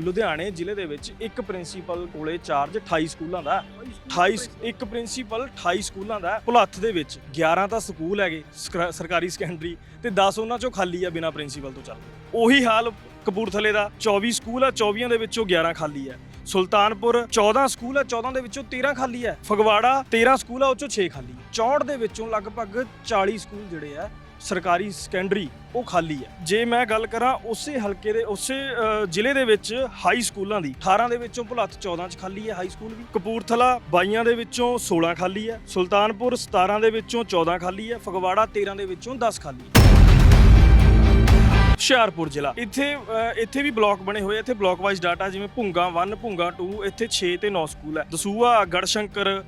ਲੁਧਿਆਣੇ ਜ਼ਿਲ੍ਹੇ ਦੇ ਵਿੱਚ ਇੱਕ ਪ੍ਰਿੰਸੀਪਲ ਕੋਲੇ ਚਾਰਜ 28 ਸਕੂਲਾਂ ਦਾ ਹੈ। 28 ਇੱਕ ਪ੍ਰਿੰਸੀਪਲ 28 ਸਕੂਲਾਂ ਦਾ, ਭੁਲੱਥ ਦੇ ਵਿੱਚ 11 ਤਾਂ ਸਕੂਲ ਹੈਗੇ ਸਕਰ- ਸਰਕਾਰੀ ਸੈਕੰਡਰੀ ਤੇ 10 ਉਹਨਾਂ ਚੋਂ ਖਾਲੀ ਆ ਬਿਨਾਂ ਪ੍ਰਿੰਸੀਪਲ ਤੋਂ ਚੱਲ। ਉਹੀ ਹਾਲ ਕਪੂਰਥਲੇ ਦਾ 24 ਸਕੂਲ ਆ 24 ਦੇ ਵਿੱਚੋਂ 11 ਖਾਲੀ ਹੈ ਸੁਲਤਾਨਪੁਰ 14 ਸਕੂਲ ਆ 14 ਦੇ ਵਿੱਚੋਂ 13 ਖਾਲੀ ਹੈ ਫਗਵਾੜਾ 13 ਸਕੂਲ ਆ, ਉਹ ਚੋਂ 6 ਖਾਲੀ 64 ਦੇ ਵਿੱਚੋਂ ਲਗਭਗ 40 ਸਕੂਲ ਜਿਹੜੇ ਆ ਸਰਕਾਰੀ ਸੈਕੰਡਰੀ ਉਹ ਖਾਲੀ ਹੈ। ਜੇ ਮੈਂ ਗੱਲ ਕਰਾਂ ਉਸੇ ਹਲਕੇ ਦੇ, ਉਸੇ ਜ਼ਿਲ੍ਹੇ ਦੇ ਵਿੱਚ ਹਾਈ ਸਕੂਲਾਂ ਦੀ 18 ਦੇ ਵਿੱਚੋਂ ਭੁਲੱਥ 14 ਚ ਖਾਲੀ ਹੈ ਹਾਈ ਸਕੂਲ ਵੀ। ਕਪੂਰਥਲਾ 22 ਦੇ ਵਿੱਚੋਂ 16 ਖਾਲੀ ਹੈ। ਸੁਲਤਾਨਪੁਰ 17 ਦੇ ਵਿੱਚੋਂ 14 ਖਾਲੀ ਹੈ। ਫਗਵਾੜਾ 13 ਦੇ ਵਿੱਚੋਂ 10 ਖਾਲੀ ਹੈ। ਹੁਸ਼ਿਆਰਪੁਰ ਜ਼ਿਲ੍ਹਾ। ਇੱਥੇ ਇੱਥੇ ਵੀ ਬਲਾਕ ਬਣੇ ਹੋਏ ਇੱਥੇ ਬਲਾਕ ਵਾਈਜ਼ ਡਾਟਾ ਜਿਵੇਂ ਭੁੰਗਾ 1 ਭੁੰਗਾ 2 ਇੱਥੇ 6 ਤੇ 9 ਸਕੂਲ ਹੈ। ਦਸੂਆ ਗੜਸ਼ੰਕਰ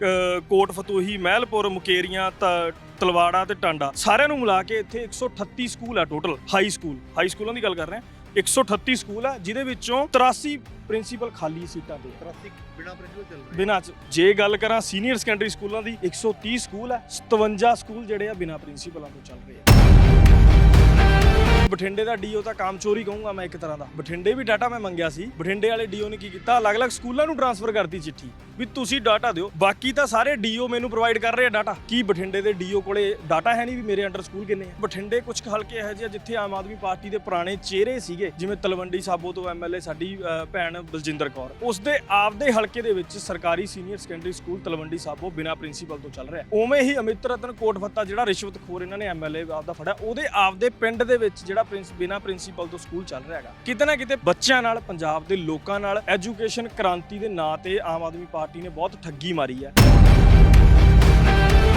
ਕੋਟ ਫਤੂਹੀ ਮਹਿਲਪੁਰ, ਮੁਕੇਰੀਆਂ, ਤ- ਤਲਵਾੜਾ ਤੇ ਟਾਂਡਾ ਸਾਰਿਆਂ ਨੂੰ ਮਿਲਾ ਕੇ ਇੱਥੇ 138 ਸਕੂਲ ਹੈ ਟੋਟਲ ਹਾਈ ਸਕੂਲ ਹਾਈ ਸਕੂਲਾਂ ਦੀ ਗੱਲ ਕਰ ਰਹੇ ਹਾਂ। 138 ਸਕੂਲ ਹੈ ਜਿਹਦੇ ਵਿੱਚੋਂ 83 ਪ੍ਰਿੰਸੀਪਲ ਖਾਲੀ ਸੀਟਾਂ ਤੇ ਟ੍ਰੈਫਿਕ ਬਿਨਾ ਪ੍ਰਿੰਸੀਪਲ ਚੱਲ ਰਿਹਾ ਬਿਨਾਂ ਚ- ਜੇ ਗੱਲ ਕਰਾਂ ਸੀਨੀਅਰ ਸੈਕੰਡਰੀ ਸਕੂਲਾਂ ਦੀ 130 ਸਕੂਲ ਹੈ 57 ਸਕੂਲ ਜਿਹੜੇ ਆ ਬਿਨਾਂ ਪ੍ਰਿੰਸੀਪਲਾਂ ਤੋਂ ਚੱਲ ਰਹੇ ਆ। ਬਠਿੰਡੇ ਦਾ ਡੀਓ ਤਾਂ ਕਾਮ ਚੋਰੀ ਕਹੂੰਗਾ ਮੈਂ ਇੱਕ ਤਰ੍ਹਾਂ ਦਾ। ਬਠਿੰਡੇ ਵੀ ਡਾਟਾ ਮੈਂ ਮੰਗਿਆ ਸੀ। ਬਠਿੰਡੇ ਵਾਲੇ ਡੀਓ ਨੇ ਕੀ ਕੀਤਾ? ਅਲੱਗ-ਅਲੱਗ ਸਕੂਲਾਂ ਨੂੰ ਟ੍ਰਾਂਸਫਰ ਕਰਤੀ ਚਿੱਠੀ। ਵੀ ਤੁਸੀਂ ਡਾਟਾ ਦਿਓ। ਬਾਕੀ ਤਾਂ ਸਾਰੇ ਡੀਓ ਮੈਨੂੰ ਪ੍ਰੋਵਾਈਡ ਕਰ ਰਹੇ ਆ ਡਾਟਾ। ਕੀ ਬਠਿੰਡੇ ਦੇ ਡੀਓ ਕੋਲੇ ਡਾਟਾ ਹੈ ਨਹੀਂ ਵੀ ਮੇਰੇ ਅੰਡਰ ਸਕੂਲ ਕਿੰਨੇ ਆ? ਬਠਿੰਡੇ ਕੁਝ ਹਲਕੇ ਇਹੋ ਜਿਹੇ ਜਿੱਥੇ ਆਮ ਆਦਮੀ ਪਾਰਟੀ ਦੇ ਪੁਰਾਣੇ ਚਿਹਰੇ ਸੀਗੇ। ਜਿਵੇਂ ਤਲਵੰਡੀ ਸਾਬੋ ਤੋਂ ਐਮਐਲਏ ਸਾਡੀ ਅ, ਭੈਣ ਬਲਜਿੰਦਰ ਕੌਰ। ਉਸ ਦੇ ਆਪਦੇ ਹਲਕੇ ਦੇ ਵਿੱਚ ਸਰਕਾਰੀ senior secondary school Talwandi Sabo ਬਿਨਾਂ ਪ੍ਰਿੰਸੀਪਲ ਤੋਂ ਚੱਲ ਰਿਹਾ। ਉਵੇਂ ਹੀ ਅਮਿਤ ਰਤਨ ਕੋਟਫੱਤਾ ਜਿਹੜਾ ਰਿਸ਼ਵਤਖੋਰ ਇਹਨਾਂ ਨੇ ਐਮਐਲਏ ਆਪਦਾ ਫੜਿਆ ਉਹਦੇ ਆਪਦੇ ਪਿੰਡ ਦੇ ਵਿੱਚ ਜਿਹੜਾ ਪ੍ਰਿੰਸ, ਬਿਨਾਂ ਪ੍ਰਿੰਸੀਪਲ ਤੋਂ ਸਕੂਲ ਚੱਲ ਰਿਹਾ ਹੈਗਾ, ਕਿਤੇ ਨਾ ਕਿਤੇ ਬੱਚਿਆਂ ਨਾਲ, ਪੰਜਾਬ ਦੇ ਲੋਕਾਂ ਨਾਲ, ਐਜੂਕੇਸ਼ਨ ਕ੍ਰਾਂਤੀ ਦੇ ਨਾਂ ਤੇ ਆਮ ਆਦਮੀ ਪਾਰਟੀ ਨੇ ਬਹੁਤ ਠੱਗੀ ਮਾਰੀ ਹੈ।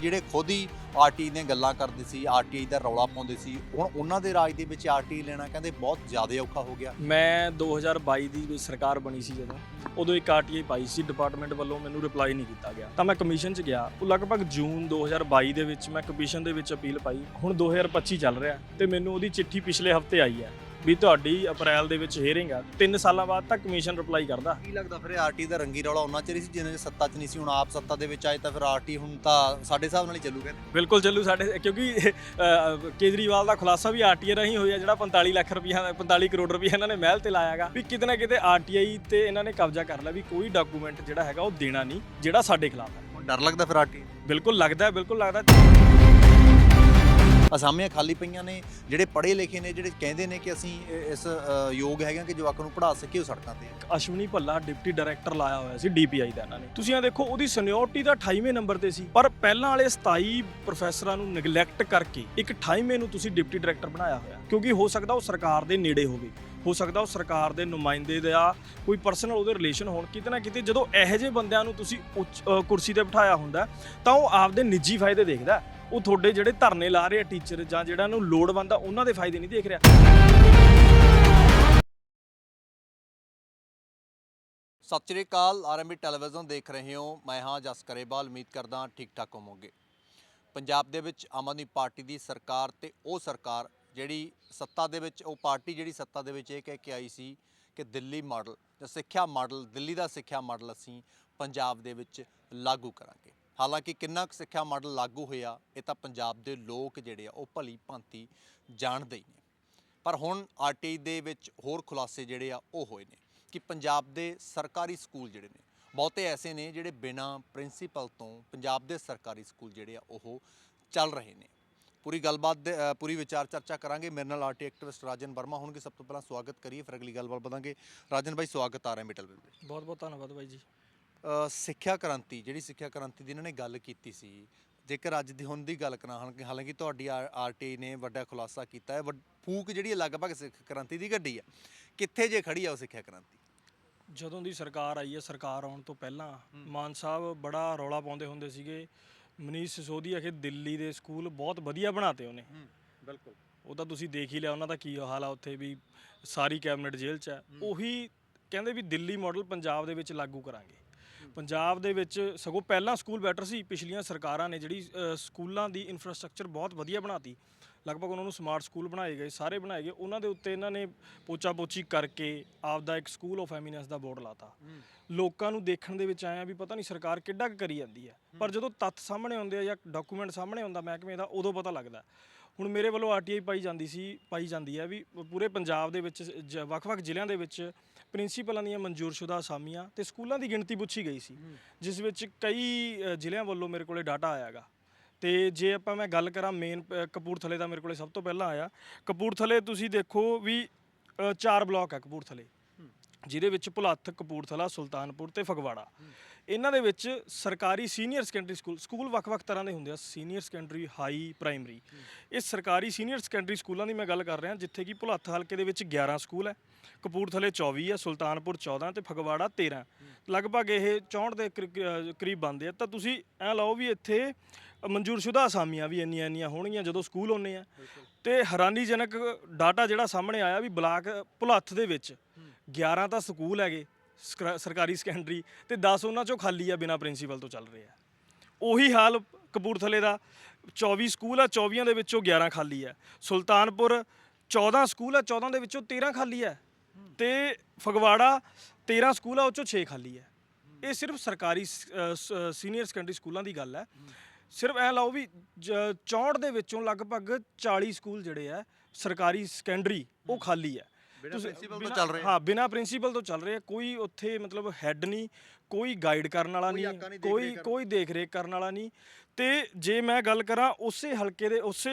ਜਿਹੜੇ ਖੁਦ ਹੀ ਆਰਟੀ ਦੀਆਂ ਗੱਲਾਂ ਕਰਦੇ ਸੀ ਆਰਟੀਆਈ ਦਾ ਰੌਲਾ ਪਾਉਂਦੇ ਸੀ, ਹੁਣ ਉਹਨਾਂ ਦੇ ਰਾਜ ਦੇ ਵਿੱਚ ਆਰਟੀ ਲੈਣਾ ਕਹਿੰਦੇ ਬਹੁਤ ਜ਼ਿਆਦਾ ਔਖਾ ਹੋ ਗਿਆ। ਮੈਂ 2022 ਦੀ ਵਿੱਚ ਸਰਕਾਰ ਬਣੀ ਸੀ ਜਦੋਂ, ਉਦੋਂ ਇੱਕ ਆਰਟੀਆਈ ਪਾਈ ਸੀ ਡਿਪਾਰਟਮੈਂਟ ਵੱਲੋਂ ਮੈਨੂੰ ਰਿਪਲਾਈ ਨਹੀਂ ਕੀਤਾ ਗਿਆ। ਤਾਂ ਮੈਂ ਕਮਿਸ਼ਨ 'ਚ ਗਿਆ। ਉਹ ਲਗਭਗ ਜੂਨ 2022 ਦੇ ਵਿੱਚ ਮੈਂ ਕਮਿਸ਼ਨ ਦੇ ਵਿੱਚ ਅਪੀਲ ਪਾਈ। ਹੁਣ 2025 ਚੱਲ ਰਿਹਾ ਤੇ ਮੈਨੂੰ ਉਹਦੀ ਚਿੱਠੀ ਪਿਛਲੇ ਹਫ਼ਤੇ ਆਈ ਹੈ। ਵੀ ਤੁਹਾਡੀ ਅਪ੍ਰੈਲ ਦੇ ਵਿੱਚ ਹੀਅਰਿੰਗ ਆ 3 ਸਾਲਾਂ ਬਾਅਦ ਤੱਕ ਕਮਿਸ਼ਨ ਰਿਪਲਾਈ ਕਰਦਾ। ਕੀ ਲੱਗਦਾ ਫਿਰ ਆਰਟੀ ਦਾ ਰੰਗੀ ਰੌਲਾ ਉਹਨਾਂ ਚਿਰ ਸੀ ਜਿੰਨੇ ਸੱਤਾ 'ਚ ਨਹੀਂ ਸੀ ਹੁਣ ਆਪ ਸੱਤਾ ਦੇ ਵਿੱਚ ਆਏ ਤਾਂ ਫਿਰ ਆਰਟੀ ਹੁਣ ਤਾਂ ਸਾਡੇ ਹਿਸਾਬ ਨਾਲ ਹੀ ਚੱਲੂ ਕਹਿੰਦੇ ਬਿਲਕੁਲ ਚੱਲੂ ਸਾਡੇ ਕਿਉਂਕਿ ਅਹ, ਕੇਜਰੀਵਾਲ ਦਾ ਖੁਲਾਸਾ ਵੀ ਆਰਟੀਆਈ ਰਾਹੀਂ ਹੋਇਆ ਜਿਹੜਾ 45 ਲੱਖ ਰੁਪਈਆ 45 ਕਰੋੜ ਰੁਪਈਆ ਇਹਨਾਂ ਨੇ ਮਹਿਲ ਤੇ ਲਾਇਆਗਾ ਵੀ ਕਿਤੇ ਨਾ ਕਿਤੇ ਆਰਟੀਆਈ ਤੇ ਇਹਨਾਂ ਨੇ ਕਬਜ਼ਾ ਕਰ ਲਿਆ ਵੀ ਕੋਈ ਡਾਕੂਮੈਂਟ ਜਿਹੜਾ ਹੈਗਾ ਉਹ ਦੇਣਾ ਨਹੀਂ ਜਿਹੜਾ ਸਾਡੇ ਖਿਲਾਫ ਹੈ। ਹੁਣ ਡਰ ਲੱਗਦਾ ਫਿਰ ਆਰਟੀ ਬਿਲਕੁਲ ਲੱਗਦਾ ਹੈ ਬਿਲਕੁਲ ਲੱਗਦਾ ਹੈ। ਅਸਾਮੀਆਂ ਖਾਲੀ ਪਈਆਂ ਨੇ, ਜਿਹੜੇ ਪੜ੍ਹੇ ਲਿਖੇ ਨੇ, ਜਿਹੜੇ ਕਹਿੰਦੇ ਨੇ ਕਿ ਅਸੀਂ ਇਸ ਯੋਗ ਹੈਗੇ ਹਾਂ ਕਿ ਜਵਾਕਾਂ ਨੂੰ ਪੜ੍ਹਾ ਸਕੀਏ ਉਹ ਸੜਕਾਂ ਤੇ। ਅਸ਼ਵਨੀ ਭੱਲਾ ਡਿਪਟੀ ਡਾਇਰੈਕਟਰ ਲਾਇਆ ਹੋਇਆ ਸੀ ਡੀਪੀਆਈ ਦਾ ਇਹਨਾਂ ਨੇ। ਤੁਸੀਂ ਆ ਦੇਖੋ, ਉਹਦੀ ਸੀਨੀਅਰਟੀ ਤਾਂ 28ਵੇਂ ਨੰਬਰ ਤੇ ਸੀ, ਪਰ ਪਹਿਲਾਂ ਵਾਲੇ 27 ਪ੍ਰੋਫੈਸਰਾਂ ਨੂੰ ਨੈਗਲੈਕਟ ਕਰਕੇ ਇੱਕ 28ਵੇਂ ਨੂੰ ਤੁਸੀਂ ਡਿਪਟੀ ਡਾਇਰੈਕਟਰ ਬਣਾਇਆ ਹੋਇਆ। ਕਿਉਂਕਿ ਹੋ ਸਕਦਾ ਉਹ ਸਰਕਾਰ ਦੇ ਨੇੜੇ ਹੋਵੇ, ਹੋ ਸਕਦਾ ਉਹ ਸਰਕਾਰ ਦੇ ਨੁਮਾਇੰਦੇ ਦਾ ਕੋਈ ਪਰਸਨਲ ਉਹਦੇ ਰਿਲੇਸ਼ਨ ਹੋਣ। ਕਿਤੇ ਨਾ ਕਿਤੇ ਜਦੋਂ ਇਹੋ ਜਿਹੇ ਬੰਦਿਆਂ ਨੂੰ ਤੁਸੀਂ ਉੱਚ- ਕੁਰਸੀ ਤੇ ਬਿਠਾਇਆ ਹੁੰਦਾ, ਤਾਂ ਉਹ ਆਪਦੇ ਨਿੱਜੀ ਫਾਇਦੇ ਦੇਖਦਾ। ਉਹ ਤੁਹਾਡੇ ਜਿਹੜੇ ਧਰਨੇ ਲਾ ਰਹੇ ਆ ਟੀਚਰ ਜਾਂ ਜਿਹੜਾ ਨੂੰ ਲੋੜਵੰਦ ਆ, ਉਹਨਾਂ ਦੇ ਫਾਇਦੇ ਨਹੀਂ ਦੇਖ ਰਿਹਾ। ਸਤਿ ਸ਼੍ਰੀ ਅਕਾਲ ਆਰਐਮਬੀ ਟੈਲੀਵਿਜ਼ਨ ਦੇਖ ਰਹੇ ਹੋ। ਮੈਂ ਹਾਂ ਜਸ ਕਰੇਵਾਲ, ਉਮੀਦ ਕਰਦਾ ਠੀਕ ਠਾਕ ਹੋਵੋਗੇ। ਪੰਜਾਬ ਦੇ ਵਿੱਚ ਆਮ ਆਦਮੀ ਪਾਰਟੀ ਦੀ ਸਰਕਾਰ ਤੇ ਉਹ ਸਰਕਾਰ ਜਿਹੜੀ ਸੱਤਾ ਦੇ ਵਿੱਚ, ਉਹ ਪਾਰਟੀ ਜਿਹੜੀ ਸੱਤਾ ਦੇ ਵਿੱਚ ਇਹ ਕਹਿ ਕੇ ਆਈ ਸੀ ਕਿ ਦਿੱਲੀ ਮਾਡਲ, ਜਾਂ ਸਿੱਖਿਆ ਮਾਡਲ, ਦਿੱਲੀ ਦਾ ਸਿੱਖਿਆ ਮਾਡਲ ਅਸੀਂ ਪੰਜਾਬ ਦੇ ਵਿੱਚ ਲਾਗੂ ਕਰਾਂਗੇ। ਹਾਲਾਂਕਿ ਕਿੰਨਾ ਕੁ ਸਿੱਖਿਆ ਮਾਡਲ ਲਾਗੂ ਹੋਇਆ, ਇਹ ਤਾਂ ਪੰਜਾਬ ਦੇ ਲੋਕ ਜਿਹੜੇ ਆ, ਉਹ ਭਲੀ ਭਾਂਤੀ ਜਾਣਦੇ ਹੀ ਨੇ। ਪਰ ਹੁਣ ਆਰਟੀਆਈ ਦੇ ਵਿੱਚ ਹੋਰ ਖੁਲਾਸੇ ਜਿਹੜੇ ਆ, ਉਹ ਹੋਏ ਨੇ ਕਿ ਪੰਜਾਬ ਦੇ ਸਰਕਾਰੀ ਸਕੂਲ ਜਿਹੜੇ ਨੇ, ਬਹੁਤੇ ਐਸੇ ਨੇ ਜਿਹੜੇ ਬਿਨਾਂ ਪ੍ਰਿੰਸੀਪਲ ਤੋਂ ਪੰਜਾਬ ਦੇ ਸਰਕਾਰੀ ਸਕੂਲ ਜਿਹੜੇ ਆ, ਉਹ ਚੱਲ ਰਹੇ ਨੇ। ਪੂਰੀ ਗੱਲਬਾਤ ਦੇ ਪੂਰੀ ਵਿਚਾਰ ਚਰਚਾ ਕਰਾਂਗੇ। ਮੇਰੇ ਨਾਲ ਆਰਟੀ ਐਕਟਿਵਿਸਟ ਰਾਜਨ ਵਰਮਾ ਹੋਣਗੇ। ਸਭ ਤੋਂ ਪਹਿਲਾਂ ਸਵਾਗਤ ਕਰੀਏ, ਫਿਰ ਅਗਲੀ ਗੱਲਬਾਤ ਵਧਾਂਗੇ। ਰਾਜਨ ਭਾਈ ਸਵਾਗਤ ਆ ਰਿਹਾ ਮਿਟਲ ਵਿੱਚ। ਬਹੁਤ ਬਹੁਤ ਧੰਨਵਾਦ ਬਾਈ ਜੀ। ਸਿੱਖਿਆ ਕ੍ਰਾਂਤੀ ਜਿਹੜੀ ਸਿੱਖਿਆ ਕ੍ਰਾਂਤੀ ਦੀ ਇਹਨਾਂ ਨੇ ਗੱਲ ਕੀਤੀ ਸੀ ਜੇਕਰ ਅੱਜ ਦੀ ਹੁਣ ਦੀ ਗੱਲ ਕਰਾਂ ਹਾਲਾਂਕਿ ਹਾਲਾਂਕਿ ਤੁਹਾਡੀ ਆਰਟੀ ਨੇ ਵੱਡਾ ਖੁਲਾਸਾ ਕੀਤਾ ਹੈ ਵੱਡ- ਫੂਕ ਜਿਹੜੀ ਹੈ ਲਗਭਗ ਸਿੱਖ ਕ੍ਰਾਂਤੀ ਦੀ ਗੱਡੀ ਆ ਕਿੱਥੇ ਜੇ ਖੜੀ ਆ ਉਹ ਸਿੱਖਿਆ ਕ੍ਰਾਂਤੀ? ਜਦੋਂ ਦੀ ਸਰਕਾਰ ਆਈ ਹੈ ਸਰਕਾਰ ਆਉਣ ਤੋਂ ਪਹਿਲਾਂ ਮਾਨ ਸਾਹਿਬ ਬੜਾ ਰੌਲਾ ਪਾਉਂਦੇ ਹੁੰਦੇ ਸੀਗੇ ਮਨੀਸ਼ ਸਿਸੋਦੀਆ ਕਿ ਦਿੱਲੀ ਦੇ ਸਕੂਲ ਬਹੁਤ ਵਧੀਆ ਬਣਾਤੇ ਉਹਨੇ। ਬਿਲਕੁਲ। ਉਹ ਤਾਂ ਤੁਸੀਂ ਦੇਖ ਹੀ ਲਿਆ ਉਹਨਾਂ ਦਾ ਕੀ ਹਾਲ ਆ ਉੱਥੇ ਵੀ ਸਾਰੀ ਕੈਬਨਿਟ ਜੇਲ੍ਹ 'ਚ ਹੈ। ਉਹੀ ਕਹਿੰਦੇ ਵੀ ਦਿੱਲੀ ਮਾਡਲ ਪੰਜਾਬ ਦੇ ਵਿੱਚ ਲਾਗੂ ਕਰਾਂਗੇ। ਪੰਜਾਬ ਦੇ ਵਿੱਚ ਸਗੋਂ ਪਹਿਲਾਂ ਸਕੂਲ ਬੈਟਰ ਸੀ ਪਿਛਲੀਆਂ ਸਰਕਾਰਾਂ ਨੇ ਜਿਹੜੀ ਅ, ਸਕੂਲਾਂ ਦੀ ਇਨਫਰਾਸਟ੍ਰਕਚਰ ਬਹੁਤ ਵਧੀਆ ਬਣਾਤੀ। ਲਗਭਗ ਉਹਨਾਂ ਨੂੰ ਸਮਾਰਟ ਸਕੂਲ ਬਣਾਏ ਗਏ ਸਾਰੇ ਬਣਾਏ ਗਏ। ਉਹਨਾਂ ਦੇ ਉੱਤੇ ਇਹਨਾਂ ਨੇ ਪੋਚਾ ਪੋਚੀ ਕਰਕੇ ਆਪਦਾ ਇੱਕ ਸਕੂਲ ਆਫ ਐਮੀਨੈਂਸ ਦਾ ਬੋਰਡ ਲਾਤਾ। ਲੋਕਾਂ ਨੂੰ ਦੇਖਣ ਦੇ ਵਿੱਚ ਆਇਆ ਵੀ ਪਤਾ ਨਹੀਂ ਸਰਕਾਰ ਕਿੱਡਾ ਕੁ ਕਰੀ ਜਾਂਦੀ ਹੈ। ਪਰ ਜਦੋਂ ਤੱਥ ਸਾਹਮਣੇ ਆਉਂਦੇ ਆ ਜਾਂ ਡਾਕੂਮੈਂਟ ਸਾਹਮਣੇ ਆਉਂਦਾ ਮਹਿਕਮੇ ਦਾ ਉਦੋਂ ਪਤਾ ਲੱਗਦਾ। ਹੁਣ ਮੇਰੇ ਵੱਲੋਂ ਆਰਟੀਆਈ ਪਾਈ ਜਾਂਦੀ ਸੀ ਪਾਈ ਜਾਂਦੀ ਹੈ ਵੀ ਪੂਰੇ ਪੰਜਾਬ ਦੇ ਵਿੱਚ ਜ- ਵੱਖ-ਵੱਖ ਜ਼ਿਲ੍ਹਿਆਂ ਦੇ ਵਿੱਚ ਪ੍ਰਿੰਸੀਪਲਾਂ ਦੀਆਂ ਮਨਜ਼ੂਰਸ਼ੁਦਾ ਅਸਾਮੀਆਂ ਤੇ ਸਕੂਲਾਂ ਦੀ ਗਿਣਤੀ ਪੁੱਛੀ ਗਈ ਸੀ ਜਿਸ ਵਿੱਚ ਕਈ ਅ, ਜ਼ਿਲ੍ਹਿਆਂ ਵੱਲੋਂ ਮੇਰੇ ਕੋਲੇ ਡਾਟਾ ਆਇਆਗਾ ਤੇ ਜੇ ਆਪਾਂ ਮੈਂ ਗੱਲ ਕਰਾਂ ਮੇਨ ਕਪੂਰਥਲੇ ਦਾ ਮੇਰੇ ਕੋਲੇ ਸਭ ਤੋਂ ਪਹਿਲਾਂ ਆਇਆ ਕਪੂਰਥਲੇ ਤੁਸੀਂ ਦੇਖੋ ਵੀ ਅ, ਚਾਰ ਬਲਾਕ ਹੈ ਕਪੂਰਥਲੇ ਜਿਹਦੇ ਵਿੱਚ ਭੁਲੱਥ ਕਪੂਰਥਲਾ ਸੁਲਤਾਨਪੁਰ ਤੇ ਫਗਵਾੜਾ। ਇਹਨਾਂ ਦੇ ਵਿੱਚ ਸਰਕਾਰੀ ਸੀਨੀਅਰ ਸੈਕੰਡਰੀ ਸਕੂਲ ਸਕੂਲ ਵੱਖ-ਵੱਖ ਤਰ੍ਹਾਂ ਦੇ ਹੁੰਦੇ ਆ, ਸੀਨੀਅਰ ਸੈਕੰਡਰੀ, ਹਾਈ, ਪ੍ਰਾਇਮਰੀ। ਇਹ ਸਰਕਾਰੀ ਸੀਨੀਅਰ ਸੈਕੰਡਰੀ ਸਕੂਲਾਂ ਦੀ ਮੈਂ ਗੱਲ ਕਰ ਰਿਹਾ, ਜਿੱਥੇ ਕਿ ਭੁਲੱਥ ਹਲਕੇ ਦੇ ਵਿੱਚ 11 ਸਕੂਲ ਹੈ। ਕਪੂਰਥਲੇ 24 ਹੈ, ਸੁਲਤਾਨਪੁਰ 14 ਤੇ ਫਗਵਾੜਾ 13 ਲਗਭਗ ਇਹ 64 ਦੇ ਕਰੀ- ਕਰੀਬ ਬਣਦੇ ਆ। ਤਾਂ ਤੁਸੀਂ ਐ ਲਾਓ ਵੀ ਇੱਥੇ ਮਨਜ਼ੂਰਸ਼ੁਦਾ ਅਸਾਮੀਆਂ ਵੀ ਇੰਨੀਆਂ ਇੰਨੀਆਂ ਹੋਣਗੀਆਂ ਜਦੋਂ ਸਕੂਲ ਆਉਂਦੇ ਆ। ਤੇ ਹੈਰਾਨੀਜਨਕ ਡਾਟਾ ਜਿਹੜਾ ਸਾਹਮਣੇ ਆਇਆ ਵੀ ਬਲਾਕ ਭੁਲੱਥ ਦੇ ਵਿੱਚ 11 ਤਾਂ ਸਕੂਲ ਹੈਗੇ। ਸਕਰਾ- ਸਰਕਾਰੀ ਸੈਕੰਡਰੀ ਤੇ 10 ਉਹਨਾਂ ਚੋਂ ਖਾਲੀ ਆ ਬਿਨਾ ਪ੍ਰਿੰਸੀਪਲ ਤੋਂ ਚੱਲ ਰਹੇ ਆ। ਉਹੀ ਹਾਲ ਕਪੂਰਥਲੇ ਦਾ 24 ਸਕੂਲ ਆ 24 ਦੇ ਵਿੱਚੋਂ 11 ਖਾਲੀ ਆ। ਸੁਲਤਾਨਪੁਰ 14 ਸਕੂਲ ਆ 14 ਦੇ ਵਿੱਚੋਂ 13 ਖਾਲੀ ਆ। ਤੇ ਫਗਵਾੜਾ 13 ਸਕੂਲ ਆ, ਉਹ ਚੋਂ 6 ਖਾਲੀ ਆ। ਇਹ ਸਿਰਫ ਸਰਕਾਰੀ ਸੀਨੀਅਰ ਸੈਕੰਡਰੀ ਸਕੂਲਾਂ ਦੀ ਗੱਲ ਹੈ ਸਿਰਫ ਐ ਲਾਓ ਵੀ ਜ- 64 ਦੇ ਵਿੱਚੋਂ ਲਗਭਗ 40 ਸਕੂਲ ਜਿਹੜੇ ਆ, ਸਰਕਾਰੀ ਸੈਕੰਡਰੀ ਉਹ ਖਾਲੀ ਆ। ਤੋਂ ਬਿਨਾਂ- ਚੱਲ ਰਹੇ। ਹਾਂ ਬਿਨਾ ਪ੍ਰਿੰਸੀਪਲ ਤੋਂ ਚੱਲ ਰਹੇ ਆ। ਕੋਈ ਉੱਥੇ ਮਤਲਬ ਹੈੱਡ ਨਹੀਂ ਕੋਈ ਗਾਈਡ ਕਰਨ ਵਾਲਾ ਨਹੀਂ ਕੋਈ। ਕੋਈ ਦੇਖ ਰੇਖ ਕਰਨ ਵਾਲਾ ਨਹੀਂ। ਤੇ ਜੇ ਮੈਂ ਗੱਲ ਕਰਾਂ ਉਸੇ ਹਲਕੇ ਦੇ ਉਸੇ